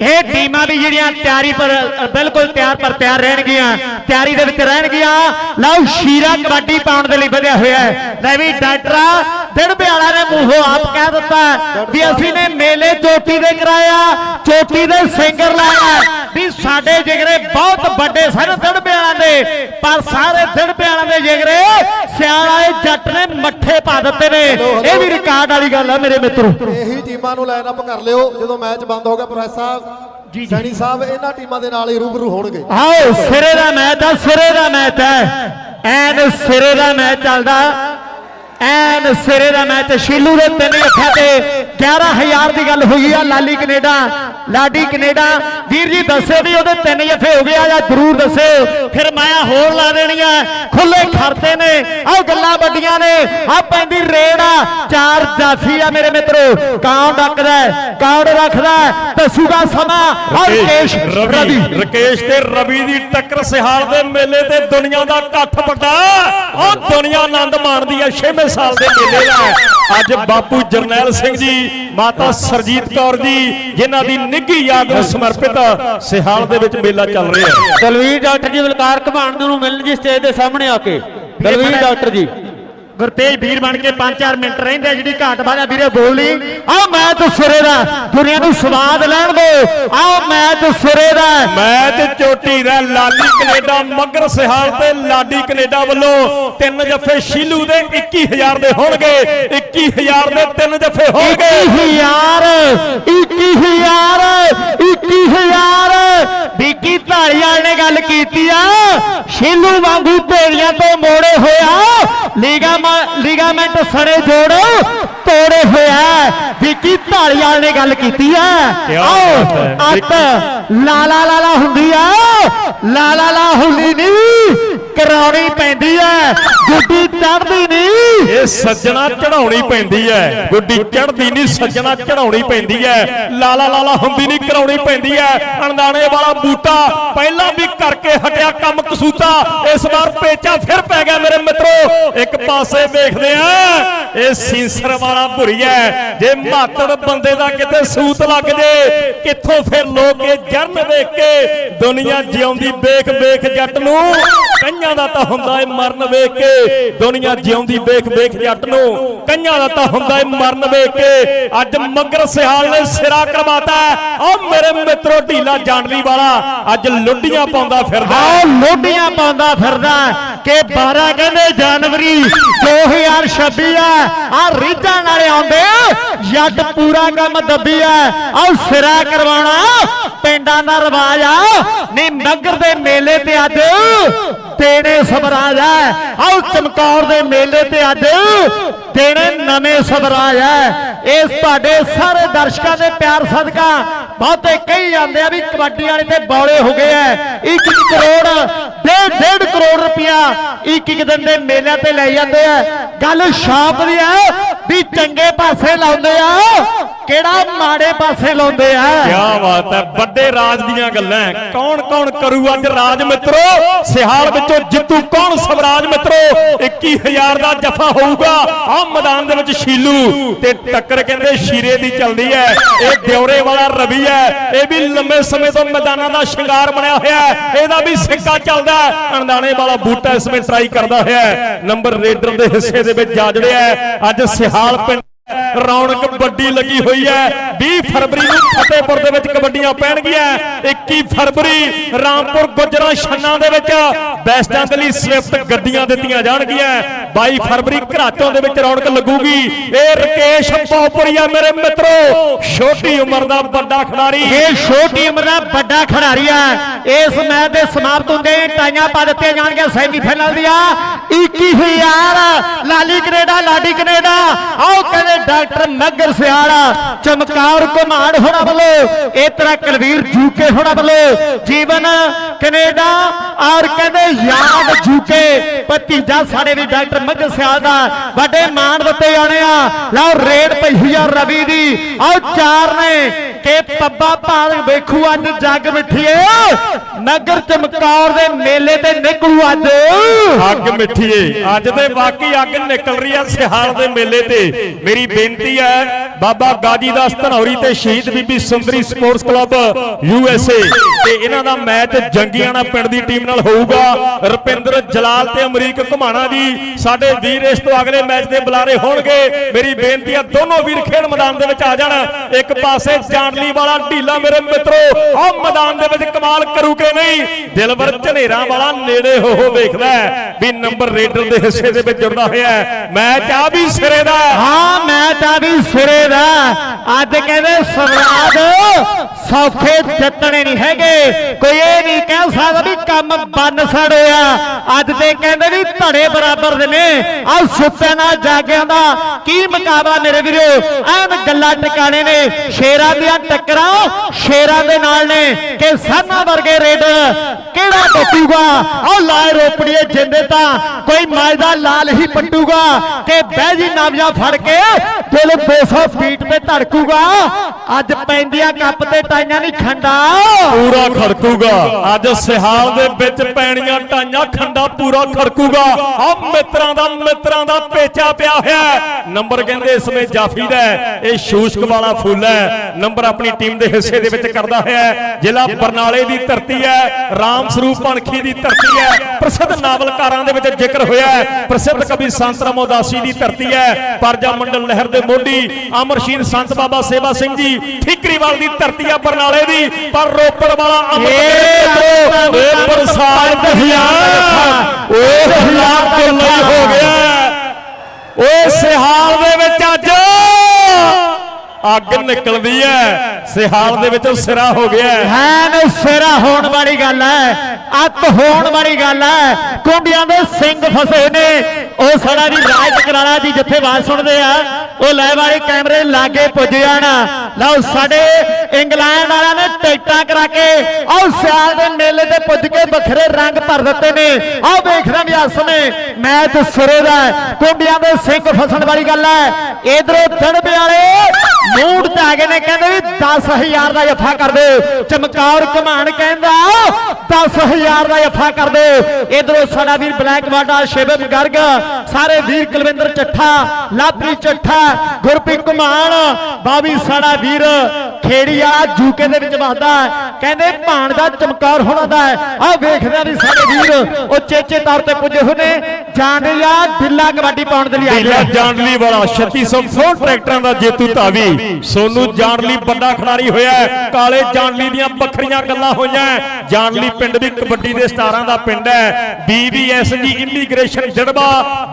ਇਹ ਟੀਮਾਂ ਵੀ ਜਿਹੜੀਆਂ ਤਿਆਰੀ ਪਰ, ਬਿਲਕੁਲ ਤਿਆਰ ਪਰ ਤਿਆਰ ਰਹਿਣਗੀਆਂ। ਤਿਆਰੀ ਦੇ ਵਿੱਚ ਰਹਿਣਗੀਆਂ। ਲਓ, ਸ਼ੀਰਾ ਕਬੱਡੀ ਪਾਉਣ ਦੇ ਲਈ ਵਧਿਆ ਹੋਇਆ ਹੈ। ਲੈ ਵੀ, ਡਾਕਟਰਾ ਦਿੜਬੇ ਨੇ ਮੂੰਹੋਂ ਆਪ ਕਹਿ ਦਿੱਤਾ ਵੀ ਅਸੀਂ ਨੇ ਮੇਲੇ ਚੋਟੀ ਦੇ ਕਰਾਇਆ ਚੋਟੀ ਦੇ ਸਿੰਗਰ ਲਾਇਆ ਵੀ ਸਾਡੇ ਜਿਗਰੇ ਬਹੁਤ ਵੱਡੇ ਸਨ ਦਿੜਬੇ ਵਾਲਿਆਂ ਦੇ, ਪਰ ਸਾਰੇ ਦਿੜਬੇ ਵਾਲਿਆਂ ਦੇ ਜਿਗਰੇ ਸਿਆਲ ਵਾਲੇ ਜੱਟ ਨੇ ਮੱਠੇ ਪਾ ਦਿੱਤੇ ਨੇ। ਇਹ ਵੀ ਰਿਕਾਰਡ ਵਾਲੀ ਗੱਲ ਆ ਮੇਰੇ ਮਿੱਤਰੋ। ਇਹੀ ਟੀਮਾਂ ਨੂੰ ਲਾਈਨ ਅਪ ਕਰ ਲਿਓ। ਜਦੋਂ ਮੈਚ ਬੰਦ ਹੋ ਗਿਆ, ਪ੍ਰੋਫੈਸਰ ਜੀ। ਸੈਣੀ ਸਾਹਿਬ ਇਹਨਾਂ ਟੀਮਾਂ ਦੇ ਨਾਲ ਹੀ ਰੂਬਰੂ ਹੋਣਗੇ। ਆਓ ਸਿਰੇ ਦਾ ਮੈਚ ਆ ਸਿਰੇ ਦਾ ਮੈਚ ਹੈ ਐਨ ਸਿਰੇ ਦਾ ਮੈਚ ਚੱਲਦਾ। ਐਨ ਸਿਰੇ ਦਾ ਮੈਚ ਸ਼ੀਲੂ ਦੇ ਤਿੰਨ ਅੱਖਾਂ ਤੇ 11000 ਦੀ ਗੱਲ ਹੋਈ ਆ ਲਾਲੀ ਕੈਨੇਡਾ ਲਾਡੀ ਕੈਨੇਡਾ। ਵੀਰ ਜੀ ਦੱਸਿਓ ਵੀ ਉਹਦੇ ਤਿੰਨ ਜਫੇ ਹੋ ਗਏ ਆ ਜਾਂ ਜ਼ਰੂਰ ਦੱਸਿਓ। ਫਿਰ ਮਾਇਆ ਹੋਰ ਲਾ ਦੇਣੀਆਂ ਖੁੱਲੇ ਖਰਤੇ ਨੇ ਆਹ ਗੱਲਾਂ ਵੱਡੀਆਂ ਨੇ। ਆ ਪੈਂਦੀ ਰੇਡ ਆ ਚਾਰ ਜਾਫੀ ਆ ਮੇਰੇ ਮਿੱਤਰੋ। ਕੌਣ ਡੱਕਦਾ? ਕੌਣ ਰੱਖਦਾ? ਦੱਸੂਗਾ ਸਮਾਂ। ਆ ਰਕੇਸ਼ ਰਵੀ ਰਕੇਸ਼ ਤੇ ਰਵੀ ਦੀ ਟੱਕਰ ਸਿਹਾਲ ਦੇ ਮੇਲੇ ਤੇ ਦੁਨੀਆ ਦਾ ਇਕੱਠ ਵੱਡਾ। ਉਹ ਦੁਨੀਆ ਆਨੰਦ ਮਾਣਦੀ ਹੈ 6ਵੇਂ ਸਾਲ ਦੇ ਮੇਲੇ ਦਾ। ਅੱਜ ਬਾਪੂ ਜਰਨੈਲ ਸਿੰਘ ਜੀ ਮਾਤਾ ਸਰਜੀਤ ਕੌਰ ਜੀ ਜਿਨ੍ਹਾਂ ਦੀ ਨਿੱਘੀ ਯਾਦ ਨੂੰ ਸਮਰਪਿਤ ਸਿਹਾਲ ਦੇ ਵਿੱਚ ਮੇਲਾ ਚੱਲ ਰਿਹਾ ਹੈ। ਦਲਵੀਰ ਡਾਕਟਰ ਜੀ ਬਲਕਾਰ ਘਮਾਣ ਨੂੰ ਮਿਲਣ ਜੀ ਸਟੇਜ ਦੇ ਸਾਹਮਣੇ ਆ ਕੇ। ਦਲਵੀਰ ਡਾਕਟਰ ਜੀ। ਗੁਰਤੇਜ ਵੀਰ ਬਣ ਕੇ 5-4 ਮਿੰਟ ਰਹਿੰਦੇ ਜਿਹੜੀ ਘਾਟ ਵਾਲਾ ਵੀਰੇ ਬੋਲਣੀ ਆ ਮੈਚ ਸਿਰੇ ਦਾ ਦੁਨੀਆ ਨੂੰ ਸਵਾਦ ਲੈਣ ਦਿਓ ਆ ਮੈਚ ਸਿਰੇ ਦਾ। ਮੈਚ ਚੋਟੀ ਦਾ ਲਾਲੀ ਕੈਨੇਡਾ ਮਗਰ ਸਿਹਾਲ ਤੇ ਲਾਡੀ ਕੈਨੇਡਾ ਵੱਲੋਂ ਤਿੰਨ ਜੱਫੇ ਸ਼ੀਲੂ ਦੇ 21000 ਦੇ ਹੋਣਗੇ। 21000 ਦੇ ਤਿੰਨ ਜੱਫੇ ਹੋਣਗੇ। 21000 21000 21000 ਵਿੱਕੀ ਧਾਲੀਵਾਲ ਨੇ ਗੱਲ ਕੀਤੀ ਆ। ਸ਼ੀਲੂ ਵਾਂਗੂ ਢੇੜੀਆਂ ਤੋਂ ਮੋੜੇ ਹੋਇਆ ਲੀਗਾਮਾ ਲੀਗਾਮੈਂਟ ਸੜੇ ਜੋੜ। ਤੋੜੇ ਹੋਇਆ ਵਿੱਕੀ ਧਾਲੀਵਾਲ ਨੇ ਗੱਲ ਕੀਤੀ ਆ। ਕਿਆ ਆਓ ਹੈ। ਅੱਤ ਲਾ ਲਾ ਲਾ ਲਾ ਹੁੰਦੀ ਆ। ਲਾ ਲਾ ਲਾ ਹੁੰਦੀ ਨਹੀਂ ਕਰਾਉਣੀ ਪੈਂਦੀ ਐ ਗੁੱਡੀ ਚੜਦੀ ਨਹੀਂ ਇਹ ਸੱਜਣਾ ਚੜਾਉਣੀ ਪੈਂਦੀ ਐ ਗੁੱਡੀ ਚੜਦੀ ਨਹੀਂ ਸੱਜਣਾ ਚੜਾਉਣੀ ਪੈਂਦੀ ਐ ਲਾਲਾ ਲਾਲਾ ਹੁੰਦੀ ਨਹੀਂ ਕਰਾਉਣੀ ਪੈਂਦੀ ਐ ਅਣਦਾਣੇ ਵਾਲਾ ਬੂਟਾ ਪਹਿਲਾਂ ਵੀ ਕਰਕੇ ਹਟਿਆ ਕੰਮ ਕਸੂਤਾ। ਇਸ ਵਾਰ ਪੇਚਾ ਫਿਰ ਪੈ ਗਿਆ ਮੇਰੇ ਮਿੱਤਰੋ। ਇੱਕ ਪਾਸੇ ਵੇਖਦੇ ਆ ਇਹ ਸੀਂਸਰ ਵਾਲਾ ਭੁਰੀ ਐ ਜੇ ਮਾਤੜ ਬੰਦੇ ਦਾ ਕਿਤੇ ਸੂਤ ਲੱਗ ਜੇ, ਕਿੱਥੋਂ ਫਿਰ ਲੋਕ ਇਹ ਜਰਨ ਵੇਖ ਕੇ ਦੁਨੀਆ ਜਿਉਂਦੀ ਵੇਖ ਵੇਖ ਜੱਟ ਨੂੰ? ਕਈਆਂ ਦਾ ਤਾਂ ਹੁੰਦਾ ਏ ਮਰਨ ਵੇਖ ਕੇ, ਦੁਨੀਆ ਜਿਉਂਦੀ ਵੇਖ ਵੇਖ ਜੱਟ ਨੂੰ। ਕਈਆਂ ਦਾ ਤਾਂ ਹੁੰਦਾ ਏ ਮਰਨ ਵੇਖ ਕੇ, ਅੱਜ ਮਗਰ ਸਿਹਾਲ ਨੇ ਸਿਰਾ ਕਰਵਾਤਾ ਓ ਮੇਰੇ ਮਿੱਤਰੋ, ਢੀਲਾ ਜਾਣਲੀ ਵਾਲਾ, ਅੱਜ ਲੁੱਡੀਆਂ ਪਾਉਂਦਾ ਫਿਰਦਾ ਆ ਲੋਡੀਆਂ ਪਾਉਂਦਾ ਫਿਰਦਾ ਕਿ 12 ਕਹਿੰਦੇ ਜਨਵਰੀ 2026 ਆ। ਆ ਰੀਝਾਂ ਨਾਲੇ ਆਉਂਦੇ ਜੱਟ ਪੂਰਾ ਕੰਮ ਦੱਬੀ ਆ। ਆ ਸਿਰਾ ਕਰਵਾਉਣਾ। ਪਿੰਡਾਂ ਦਾ ਰਿਵਾਜ ਆ। ਨਹੀਂ, ਨਗਰ ਦੇ ਮੇਲੇ ਤੇ ਅੱਜ ਤੇਣੇ ਸਵਰਾਜ ਹੈ। ਆਓ ਚਮਕੌਰ ਦੇ ਮੇਲੇ ਤੇ ਅੱਜ ਤੇਣੇ ਨਵੇਂ ਸਵਰਾਜ ਹੈ। ਇਸ ਤੁਹਾਡੇ ਸਾਰੇ ਦਰਸ਼ਕਾਂ ਦੇ ਪਿਆਰ ਸਦਕਾ ਬਹੁਤੇ ਕਹੀ ਜਾਂਦੇ ਆ ਵੀ ਕਬੱਡੀ ਵਾਲੇ ਤੇ ਬੌਲੇ ਹੋ ਗਏ ਆ ਇੱਕ ਕਰੋੜ, ਡੇਢ ਡੇਢ ਕਰੋੜ ਰੁਪਇਆ ਇੱਕ ਇੱਕ ਦਿਨ ਦੇ ਮੇਲਿਆਂ ਤੇ ਲੈ ਜਾਂਦੇ ਆ ਗੱਲ ਸ਼ਾਪ ਦੀ ਆ ਵੀ ਚੰਗੇ ਪਾਸੇ ਲਾਉਂਦੇ ਆ, ਕਿਹੜਾ ਮਾੜੇ ਪਾਸੇ ਲਾਉਂਦੇ ਆ। ਕਿਆ ਬਾਤ ਹੈ ਵੱਡੇ ਰਾਜ ਦੀਆਂ ਗੱਲਾਂ ਕੌਣ ਕੌਣ ਕਰੂ ਅੱਜ ਰਾਜ ਮਿੱਤਰੋ? ਸਿਹਾਲ ਵਿੱਚੋਂ ਜਿੱਤੂ ਕੌਣ ਸਵਰਾਜ ਮਿੱਤਰੋ? 21000 ਦਾ ਜਫਾ ਹੋਊਗਾ। ਆਹ ਮੈਦਾਨ ਦੇ ਵਿੱਚ ਸ਼ੀਲੂ ਤੇ ਟੱਕਰ ਕਹਿੰਦੇ ਸ਼ੀਰੇ ਦੀ ਚੱਲਦੀ ਹੈ, ਇਹ ਦਿਉਰੇ ਵਾਲਾ ਰਵੀ ਹੈ, ਇਹ ਵੀ ਲੰਮੇ ਸਮੇਂ ਤੋਂ ਮੈਦਾਨਾਂ ਦਾ ਸ਼ਿੰਗਾਰ ਬਣਿਆ ਹੋਇਆ ਹੈ, ਇਹਦਾ ਵੀ ਸਿੱਕਾ ਚੱਲਦਾ ਅਣਦਾਣੇ ਵਾਲਾ ਬੂਟਾ ਇਸ ਵਿੱਚ ਟਰਾਈ ਕਰਦਾ ਹੋਇਆ ਨੰਬਰ ਰੇਡਰ ਦੇ ਹਿੱਸੇ ਦੇ ਵਿੱਚ ਜਾ ਜੜਿਆ ਹੈ, ਅੱਜ ਸਿਹਾਲ ਪਿੰਡ ਰੌਣਕ ਵੱਡੀ ਲੱਗੀ ਹੋਈ ਹੈ। 20 ਫਰਵਰੀ ਨੂੰ ਫਤਿਹਪੁਰ ਦੇ ਵਿੱਚ ਕਬੱਡੀਆਂ ਪੈਣਗੀਆਂ 21 ਫਰਵਰੀ ਰਾਮਪੁਰ ਗੁਜਰਾਂ ਛੰਨਾ ਦੇ ਵਿੱਚ ਬੈਸਟਾਂ ਦੇ ਲਈ ਸਵਿਫਟ ਗੱਡੀਆਂ ਦਿੱਤੀਆਂ ਜਾਣਗੀਆਂ 22 ਫਰਵਰੀ ਘਰਾਚੋਂ ਦੇ ਵਿੱਚ ਰੌਣਕ ਲੱਗੂਗੀ। ਇਹ ਰਕੇਸ਼ ਪੌਪਰੀਆ ਮੇਰੇ ਮਿੱਤਰੋ। ਛੋਟੀ ਉਮਰ ਦਾ ਵੱਡਾ ਖਿਡਾਰੀ। ਇਹ ਛੋਟੀ ਉਮਰ ਦਾ ਵੱਡਾ ਖਿਡਾਰੀ ਹੈ ਇਸ ਮੈਚ ਦੇ ਸਮਾਪਤ ਹੁੰਦੇ ਟਾਈਆਂ ਪਾ ਦਿੱਤੀਆਂ ਜਾਣਗੀਆਂ ਸੈਮੀਫਾਈਨਲ ਦੀਆਂ। 21000 ਲਾਲੀ ਕੈਨੇਡਾ, ਲਾਡੀ ਕੈਨੇਡਾ। ਆਓ ਕਹਿੰਦੇ ਡਾਕਟਰ ਮੱਗਰ ਸਿਆੜਾ ਚਮਕੌਰ ਘੁਮਾਣ ਹੋਣਾ ਵੱਲੋਂ ਇਹ ਤਰ੍ਹਾਂ ਕੁਲਵੀਰ ਜੂਕੇ ਹੋਣਾ ਵੱਲੋਂ ਜੀਵਨ ਕੈਨੇਡਾ, ਔਰ ਕਹਿੰਦੇ ਯਾਦ ਜੂਕੇ। ਭਤੀਜਾ ਸਾਡੇ ਦੀ ਡਾਕਟਰ ਮੱਗਰ ਸਿਆਲ ਦਾ। ਵੱਡੇ ਮਾਣ ਦਿੱਤੇ ਜਾਣੇ ਆ। ਲਓ, ਰੇਡ ਪਈ ਆ ਰਵੀ ਦੀ। ਆਓ ਚਾਰ ਨੇ ਕਿ ਪੱਬਾ ਭਾਲ ਵੇਖੂ ਅੱਜ ਜੱਗ ਮਿੱਠੀਏ। ਨਗਰ ਚਮਕੌਰ ਦੇ ਮੇਲੇ ਤੇ ਨਿਕਲੂ ਅੱਜ। ਅੱਗ ਮਿੱਠੀਏ। ਅੱਜ ਤੇ ਵਾਕਈ ਅੱਗ ਨਿਕਲ ਰਹੀ ਆ ਸਿਹਾਲ ਦੇ ਮੇਲੇ ਤੇ। ਮੇਰੀ ਬੇਨਤੀ ਹੈ, ਬਾਬਾ ਗਾਜੀਦਾਸ ਧਨੌਰੀ ਤੇ Shaheed Bibi Sundri sports club U S A ਤੇ ਇਹਨਾਂ ਦਾ ਮੈਚ ਜੰਗੀਆਣਾ ਪਿੰਡ ਦੀ ਟੀਮ ਨਾਲ ਹੋਊਗਾ। ਰੁਪਿੰਦਰ ਜਲਾਲ ਤੇ ਅਮਰੀਕ ਘੁਮਾਣਾ ਜੀ, ਸਾਡੇ ਵੀਰ ਇਸ ਤੋਂ ਅਗਲੇ ਮੈਚ ਦੇ ਬੁਲਾਰੇ ਹੋਣਗੇ। ਮੇਰੀ ਬੇਨਤੀ ਹੈ, ਦੋਨੋਂ ਵੀਰ ਖੇਡ ਮੈਦਾਨ ਦੇ ਵਿੱਚ ਆ ਜਾਣ। ਇੱਕ ਪਾਸੇ ਜਾਨਲੀ ਵਾਲਾ ਢੀਲਾ ਮੇਰੇ ਮਿੱਤਰੋ, ਆਹ ਮੈਦਾਨ ਦੇ ਵਿੱਚ ਕਮਾਲ ਕਰੂ ਕਿ ਨਹੀਂ, ਦਿਲਵਰ ਝਨੇਰਾ ਵਾਲਾ ਨੇੜੇ ਹੋ ਹੋ ਵੇਖਦਾ ਵੀ ਨੰਬਰ ਰੇਡਰ ਦੇ ਹਿੱਸੇ ਦੇ ਵਿੱਚ ਜੁੜਦਾ ਹੋਇਆ ਮੈਚ ਆ ਵੀ ਸਿਰੇ ਦਾ ਹਾਂ। ਮੈਚ ਆ ਵੀ ਸਿਰੇ ਦਾ ਅੱਜ ਕਹਿੰਦੇ ਸਵਰਾਜ ਸੌਖੇ ਜਿੱਤਣੇ ਨਹੀਂ ਹੈਗੇ। ਕੋਈ ਇਹ ਨਹੀਂ ਕਹਿ ਸਕਦਾ ਵੀ ਕੰਮ ਬੰਨ ਸੜਿਆ। ਅੱਜ ਤੇ ਕਹਿੰਦੇ ਵੀ ਧੜੇ ਬਰਾਬਰ ਦੇ ਨੇ। ਆ ਸੁੱਤਿਆਂ ਨਾਲ ਜਾਗਿਆਂ ਦਾ ਕੀ ਮੁਕਾਬਲਾ ਮੇਰੇ ਵੀਰੋ? ਐਨ ਗੱਲਾਂ ਟਿਕਾਣੇ ਨੇ। ਸ਼ੇਰਾਂ ਦੀਆਂ ਟੱਕਰਾਂ, ਸ਼ੇਰਾਂ ਦੇ ਨਾਲ ਨੇ। ਕਿ ਸਾਨਾ ਵਰਗੇ ਰੇਡਰ ਕਿਹੜਾ ਬਚੂਗਾ ਆ ਲਾਏ ਰੋਪੜੀਏ ਜਿੰਦੇ ਤਾਂ ਕੋਈ ਮਾਜ ਦਾ ਲਾਲ ਹੀ ਪੱਟੂਗਾ ਕਿ ਬਹਿਜੀ ਨਾਮਜਾ ਫੜ ਕੇ ਦਿਲ 200 ਫੀਟ ਤੇ ਧੜਕੂਗਾ। ਅੱਜ ਪੈਂਦੀਆਂ ਕੱਪ ਤੇ ਟਾਈਆਂ ਨਹੀਂ ਖੰਡਾ। ਪੂਰਾ ਖੜਕੂਗਾ। ਅੱਜ ਸਿਹਾਲ ਦੇ ਵਿੱਚ ਪੈਣੀਆਂ ਟਾਈਆਂ ਖੰਡਾ ਪੂਰਾ ਖੜਕੂਗਾ। ਆ ਮਿੱਤਰਾਂ ਦਾ ਮਿੱਤਰਾਂ ਦਾ ਪੇਚਾ ਪਿਆ ਹੋਇਆ ਨੰਬਰ ਕਹਿੰਦੇ ਇਸ ਵਿੱਚ ਜਾਫੀ ਦਾ ਇਹ ਸ਼ੂਸ਼ਕ ਵਾਲਾ ਫੁੱਲ ਹੈ। ਨੰਬਰ ਆਪਣੀ ਟੀਮ ਦੇ ਹਿੱਸੇ ਦੇ ਵਿੱਚ ਕਰਦਾ ਹੋਇਆ ਹੈ। ਜ਼ਿਲ੍ਹਾ ਬਰਨਾਲੇ ਦੀ ਧਰਤੀ ਹੈ। ਰਾਮ ਸਰੂਪ ਪਣਖੀ ਦੀ ਧਰਤੀ ਹੈ। ਪ੍ਰਸਿੱਧ ਨਾਵਲਕਾਰਾਂ ਦੇ ਵਿੱਚ ਜ਼ਿਕਰ ਹੋਇਆ ਹੈ। ਪ੍ਰਸਿੱਧ ਕਵੀ ਸੰਤ ਰਾਮ ਉਦਾਸੀ ਦੀ ਧਰਤੀ ਹੈ। ਪਰਜਾ ਮੰਡਲ ਲਹਿਰ ਦੇ ਮੋਢੀ ਅਮਰਸ਼ੀਰ ਸੰਤ ਬਾਬਾ ਸੇਵਾ ਸਿੰਘ ਜੀ ਠੀਕਰੀਵਾਲ ਦੀ ਧਰਤੀ ਹੈ ਬਰਨਾਲੇ ਦੀ। ਪਰ ਰੋਪੜ ਵਾਲਾ ਇਹ ਅਮਰ ਇਹ ਬਰਸਾਤ ਦਹਿਆ ਉਹ ਹਲਾਕ ਲਈ ਹੋ ਗਿਆ ਓਏ ਸਿਹਾਲ ਦੇ ਵਿੱਚ ਅੱਜ ਅੱਗ ਨਿਕਲਦੀ ਹੈ। ਸਿਹਾਲ ਦੇ ਵਿੱਚ ਸਿਰਾ ਹੋ ਗਿਆ ਹੈ। ਹੈਨ ਸਿਰਾ ਹੋਣ ਵਾਲੀ ਗੱਲ ਹੈ ਅੱਤ ਹੋਣ ਵਾਲੀ ਗੱਲ ਹੈ। ਕੁੰਡੀਆਂ ਦੇ ਸਿੰਘ ਫਸੇ ਨੇ। ਉਹ ਸਾਡਾ ਵੀ ਰਾਜ ਟਕਰਾਲਾ ਜੀ, ਜਿੱਥੇ ਆਵਾਜ਼ ਸੁਣਦੇ ਆ, ਉਹ ਲੈ ਵਾਲੇ ਕੈਮਰੇ ਲਾਗੇ ਪੁੱਜ ਜਾਣ। ਲਓ ਸਾਡੇ ਇੰਗਲੈਂਡ ਵਾਲਿਆਂ ਨੇ ਟਿਕਟਾਂ ਕਰਾ ਕੇ, ਆਹ ਸਿਆਲ ਦੇ ਮੇਲੇ ਤੇ ਪੁੱਜ ਕੇ ਵੱਖਰੇ ਰੰਗ ਭਰ ਦਿੱਤੇ ਨੇ। ਆਹ ਵੇਖਦਾ ਵੀ ਇਸ ਸਮੇਂ ਮੈਚ ਸਿਰੇ ਦਾ ਹੈ। ਕੁੰਡੀਆਂ ਦੇ ਸਿੰਘ ਫਸਣ ਵਾਲੀ ਗੱਲ ਹੈ। ਇਧਰੋਂ ਦੜਬੇ ਵਾਲੇ ਮੂਡ ਤੇ ਆ ਗਏ ਨੇ, ਕਹਿੰਦੇ ਵੀ 10000 ਦਾ ਜੱਫਾ ਕਰ ਦਿਓ ਚਮਕੌਰ ਕਮਾਨ ਕਹਿੰਦਾ 10000 ਦਾ ਜੱਫਾ ਕਰ ਦਿਓ ਇਧਰੋਂ ਸਾਡਾ ਵੀਰ ਬਲੈਕ ਵਾਟਾ ਸ਼ਿਵਮ ਗਰਗ, ਸਾਰੇ ਵੀਰ ਕੁਲਵਿੰਦਰ ਚੱਠਾ, ਲਾਪਰੀ ਚੱਠਾ, ਗੁਰਪ੍ਰੀਤ ਕੁਮਾਨ ਬਾਬੀ ਸਾਡਾ ਵੀਰ ਖੇੜੀ ਵਾਲਾ ਜੂਕੇ ਦੇ ਵਿੱਚ ਵਸਦਾ ਹੈ। ਕਹਿੰਦੇ ਭਾਣ ਦਾ ਚਮਕੌਰ ਹੋਣਾ ਦਾ ਆ ਵੇਖਦੇ ਆ ਵੀ ਸਾਡੇ ਵੀਰ ਉਹ ਚੇਚੇ ਤੌਰ ਤੇ ਪੁੱਜੇ ਹੋਏ ਨੇ ਜਾਂਡਿਆ ਢਿੱਲਾ ਕਬੱਡੀ ਪਾਉਣ ਦੇ ਲਈ ਆ ਢੀਲਾ ਜਾਣਲੀ ਵਾਲਾ 3600 ਟਰੈਕਟਰਾਂ ਦਾ ਜੇਤੂ ਧਾਵੀ ਸੋਨੂ ਜਾਣਲੀ ਵੱਡਾ ਖਿਡਾਰੀ ਹੋਇਆ। ਕਾਲੇ ਜਾਣਲੀ ਦੀਆਂ ਵੱਖਰੀਆਂ ਗੱਲਾਂ ਹੋਈਆਂ ਹੈ। ਜਾਣਲੀ ਪਿੰਡ ਵੀ ਕਬੱਡੀ ਦੇ ਸਟਾਰਾਂ ਦਾ ਪਿੰਡ ਹੈ ਬੀਬੀਐਸਜੀ ਇਮੀਗ੍ਰੇਸ਼ਨ ਜੜਬਾ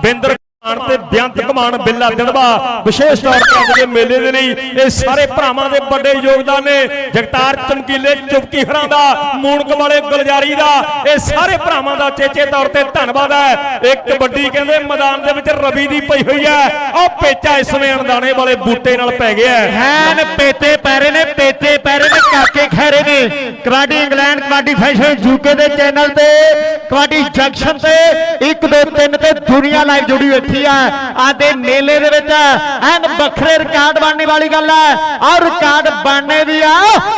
ਬਿੰਦਰ ਕਮਾਨ ਤੇ ਬੇਅੰਤ ਕਮਾਨ ਬਿੱਲਾ ਦਿੜਵਾ ਵਿਸ਼ੇਸ਼ ਤੌਰ ਤੇ ਅੱਜ ਦੇ ਮੇਲੇ ਦੇ ਲਈ ਇਹ ਸਾਰੇ ਭਰਾਵਾਂ ਦੇ ਵੱਡੇ ਯੋਗਦਾਨ ਨੇ, ਜਗਤਾਰ ਚਮਕੀਲੇ ਚੁਪਕੀ ਹਰਾਂ ਦਾ, ਮੂਣਕ ਵਾਲੇ ਗੁਲਜਾਰੀ ਦਾ, ਇਹ ਸਾਰੇ ਭਰਾਵਾਂ ਦਾ ਚੇਚੇ ਤੌਰ ਤੇ ਧੰਨਵਾਦ ਹੈ। ਇਹ ਕਬੱਡੀ ਕਹਿੰਦੇ ਮੈਦਾਨ ਦੇ ਵਿੱਚ ਰਵੀ ਦੀ ਪਈ ਹੋਈ ਹੈ ਉਹ ਪੇਚਾ ਇਸ ਸਮੇਂ ਅਣਦਾਣੇ ਵਾਲੇ ਬੂਟੇ ਨਾਲ ਪੈ ਗਿਆ ਹੈਨ ਪੇਤੇ ਪੈਰੇ ਨੇ ਪੇਤੇ ਪੈਰੇ ਨੇ ਕਾਕੇ ਖੈਰੇ ਨੇ। Kabaddi England kabaddi federation UK ਦੇ ਚੈਨਲ ਤੇ ਕਬੱਡੀ ਜੰਕਸ਼ਨ ਤੇ 1 2 3 ਤੇ ਦੁਨੀਆ ਲਾਈਵ ਜੁੜੀ ਬੈਠੀ ਆ। ਆਦੇ ਮੇਲੇ ਦੇ ਵਿੱਚ ਐਨ ਵੱਖਰੇ ਰਿਕਾਰਡ ਬਣਨੇ ਵਾਲੀ ਗੱਲ ਹੈ ਆਹ ਰਿਕਾਰਡ ਬਣਨੇ ਵੀ ਆ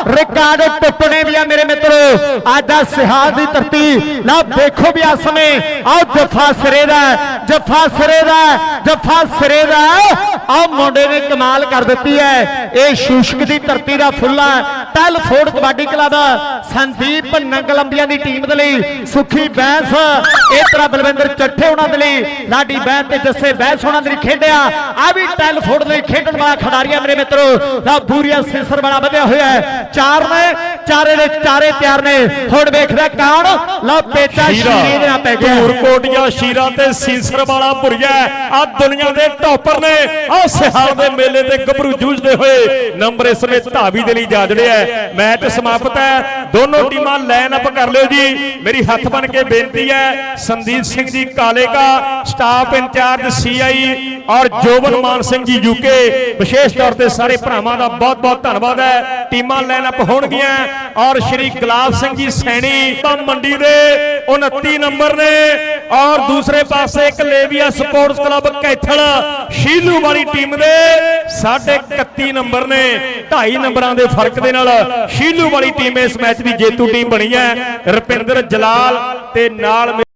ਰਿਕਾਰਡ ਟੁੱਟਣੇ ਵੀ ਆ ਮੇਰੇ ਮਿੱਤਰੋ। ਅੱਜ ਦਾ ਸਿਹਾਰ ਦੀ ਧਰਤੀ। ਨਾ ਦੇਖੋ ਵੀ ਆ ਸਮੇਂ। ਆਹ ਜਫਾ ਸਿਰੇ ਦਾ ਹੈ, ਜਫਾ ਸਿਰੇ ਦਾ ਹੈ, ਜਫਾ ਸਿਰੇ ਦਾ। ਆ ਮੁੰਡੇ ਨੇ ਕਮਾਲ ਕਰ ਦਿੱਤੀ ਹੈ। ਇਹ ਸ਼ੂਸ਼ਕ ਦੀ ਧਰਤੀ ਦਾ ਫੁੱਲਾ Telford kabaddi club Sandeep Nangal Ambian ਦੀ ਟੀਮ ਦੇ ਲਈ ਸੁਖੀ ਬੈਂਸ। ਇਹ ਤਰ੍ਹਾਂ ਬਲਵਿੰਦਰ ਚੱਠੇ ਉਹਨਾਂ ਦੇ ਲਈ ਲਾਡੀ ਬੈਂਸ ਤੇ ਜੱਸੇ ਬੈਂਸ ਉਹਨਾਂ ਦੇ ਲਈ ਖੇਡਿਆ ਆ। ਵੀ ਟੈਲ ਫੋਰਡ ਲਈ ਖੇਡਣ ਵਾਲਾ ਖਿਡਾਰੀ ਹੈ ਮੇਰੇ ਮਿੱਤਰੋ ਲਾ ਬੂਰੀਆ ਸਿਸਰ ਬੜਾ ਵਧਿਆ ਹੋਇਆ ਹੈ। ਚਾਰ ਨੇ ਚਾਰੇ ਦੇ ਚਾਰੇ ਤਿਆਰ ਨੇ। ਹੁਣ ਵੇਖਦਾ ਕੌਣ ਲਾ ਪੇਚਾ ਸ਼ੀਰੀ ਦੇ ਨਾਲ ਪੈ ਗਿਆ। ਧੂਰ ਕੋਟੀਆ ਸ਼ੀਰਾ ਤੇ ਸੀਸਰ ਵਾਲਾ ਭੁਰੀਆ ਆ ਦੁਨੀਆ ਦੇ ਟੌਪਰ ਨੇ। ਆ ਸਿਹਾਲ ਦੇ ਮੇਲੇ ਤੇ ਗੱਭਰੂ ਜੂਝਦੇ ਹੋਏ ਨੰਬਰ ਇਸ ਸਮੇਂ ਧਾਵੀ ਦੇ ਲਈ ਜਾ ਜੜਿਆ ਮੈਚ ਸਮਾਪਤ ਹੈ। ਦੋਨੋਂ ਟੀਮਾਂ ਲਾਈਨ ਅਪ ਕਰ ਲਿਓ ਜੀ। ਮੇਰੀ ਹੱਥ ਬਨ ਕੇ ਬੇਨਤੀ ਹੈ, Sandeep Singh ji ਕਾਲੇਕਾ staff incharge CI ਔਰ ਜੋਬਨ ਮਾਨ ਸਿੰਘ ਜੀ ਯੂਕੇ ਵਿਸ਼ੇਸ਼ ਤੌਰ ਤੇ ਸਾਰੇ ਭਰਾਵਾਂ ਦਾ ਬਹੁਤ ਬਹੁਤ ਧੰਨਵਾਦ ਹੈ। ਟੀਮਾਂ ਲਾਈਨ ਅਪ ਹੋਣਗੀਆਂ ਔਰ ਸ਼੍ਰੀ ਗੁਲਾਬ ਸਿੰਘ ਜੀ ਸੈਣੀ ਤਾਂ ਮੰਡੀ ਦੇ 29 ਨੰਬਰ ਨੇ। ਔਰ ਦੂਸਰੇ ਪਾਸੇ ਇੱਕ ਲੇਵੀਆ ਸਪੋਰਟਸ ਕਲੱਬ ਕੈਥਲ ਸ਼ੀਲੂ ਵਾਲੀ ਟੀਮ ਦੇ ਸਾਡੇ 31 ਨੰਬਰ ਨੇ 2.5 ਨੰਬਰਾਂ ਦੇ ਫ਼ਰਕ ਦੇ ਨਾਲ ਸ਼ੀਲੂ ਵਾਲੀ ਟੀਮ ਇਸ ਮੈਚ ਦੀ ਜੇਤੂ ਟੀਮ ਬਣੀ ਹੈ। ਰੁਪਿੰਦਰ ਜਲਾਲ ਤੇ ਨਾਲ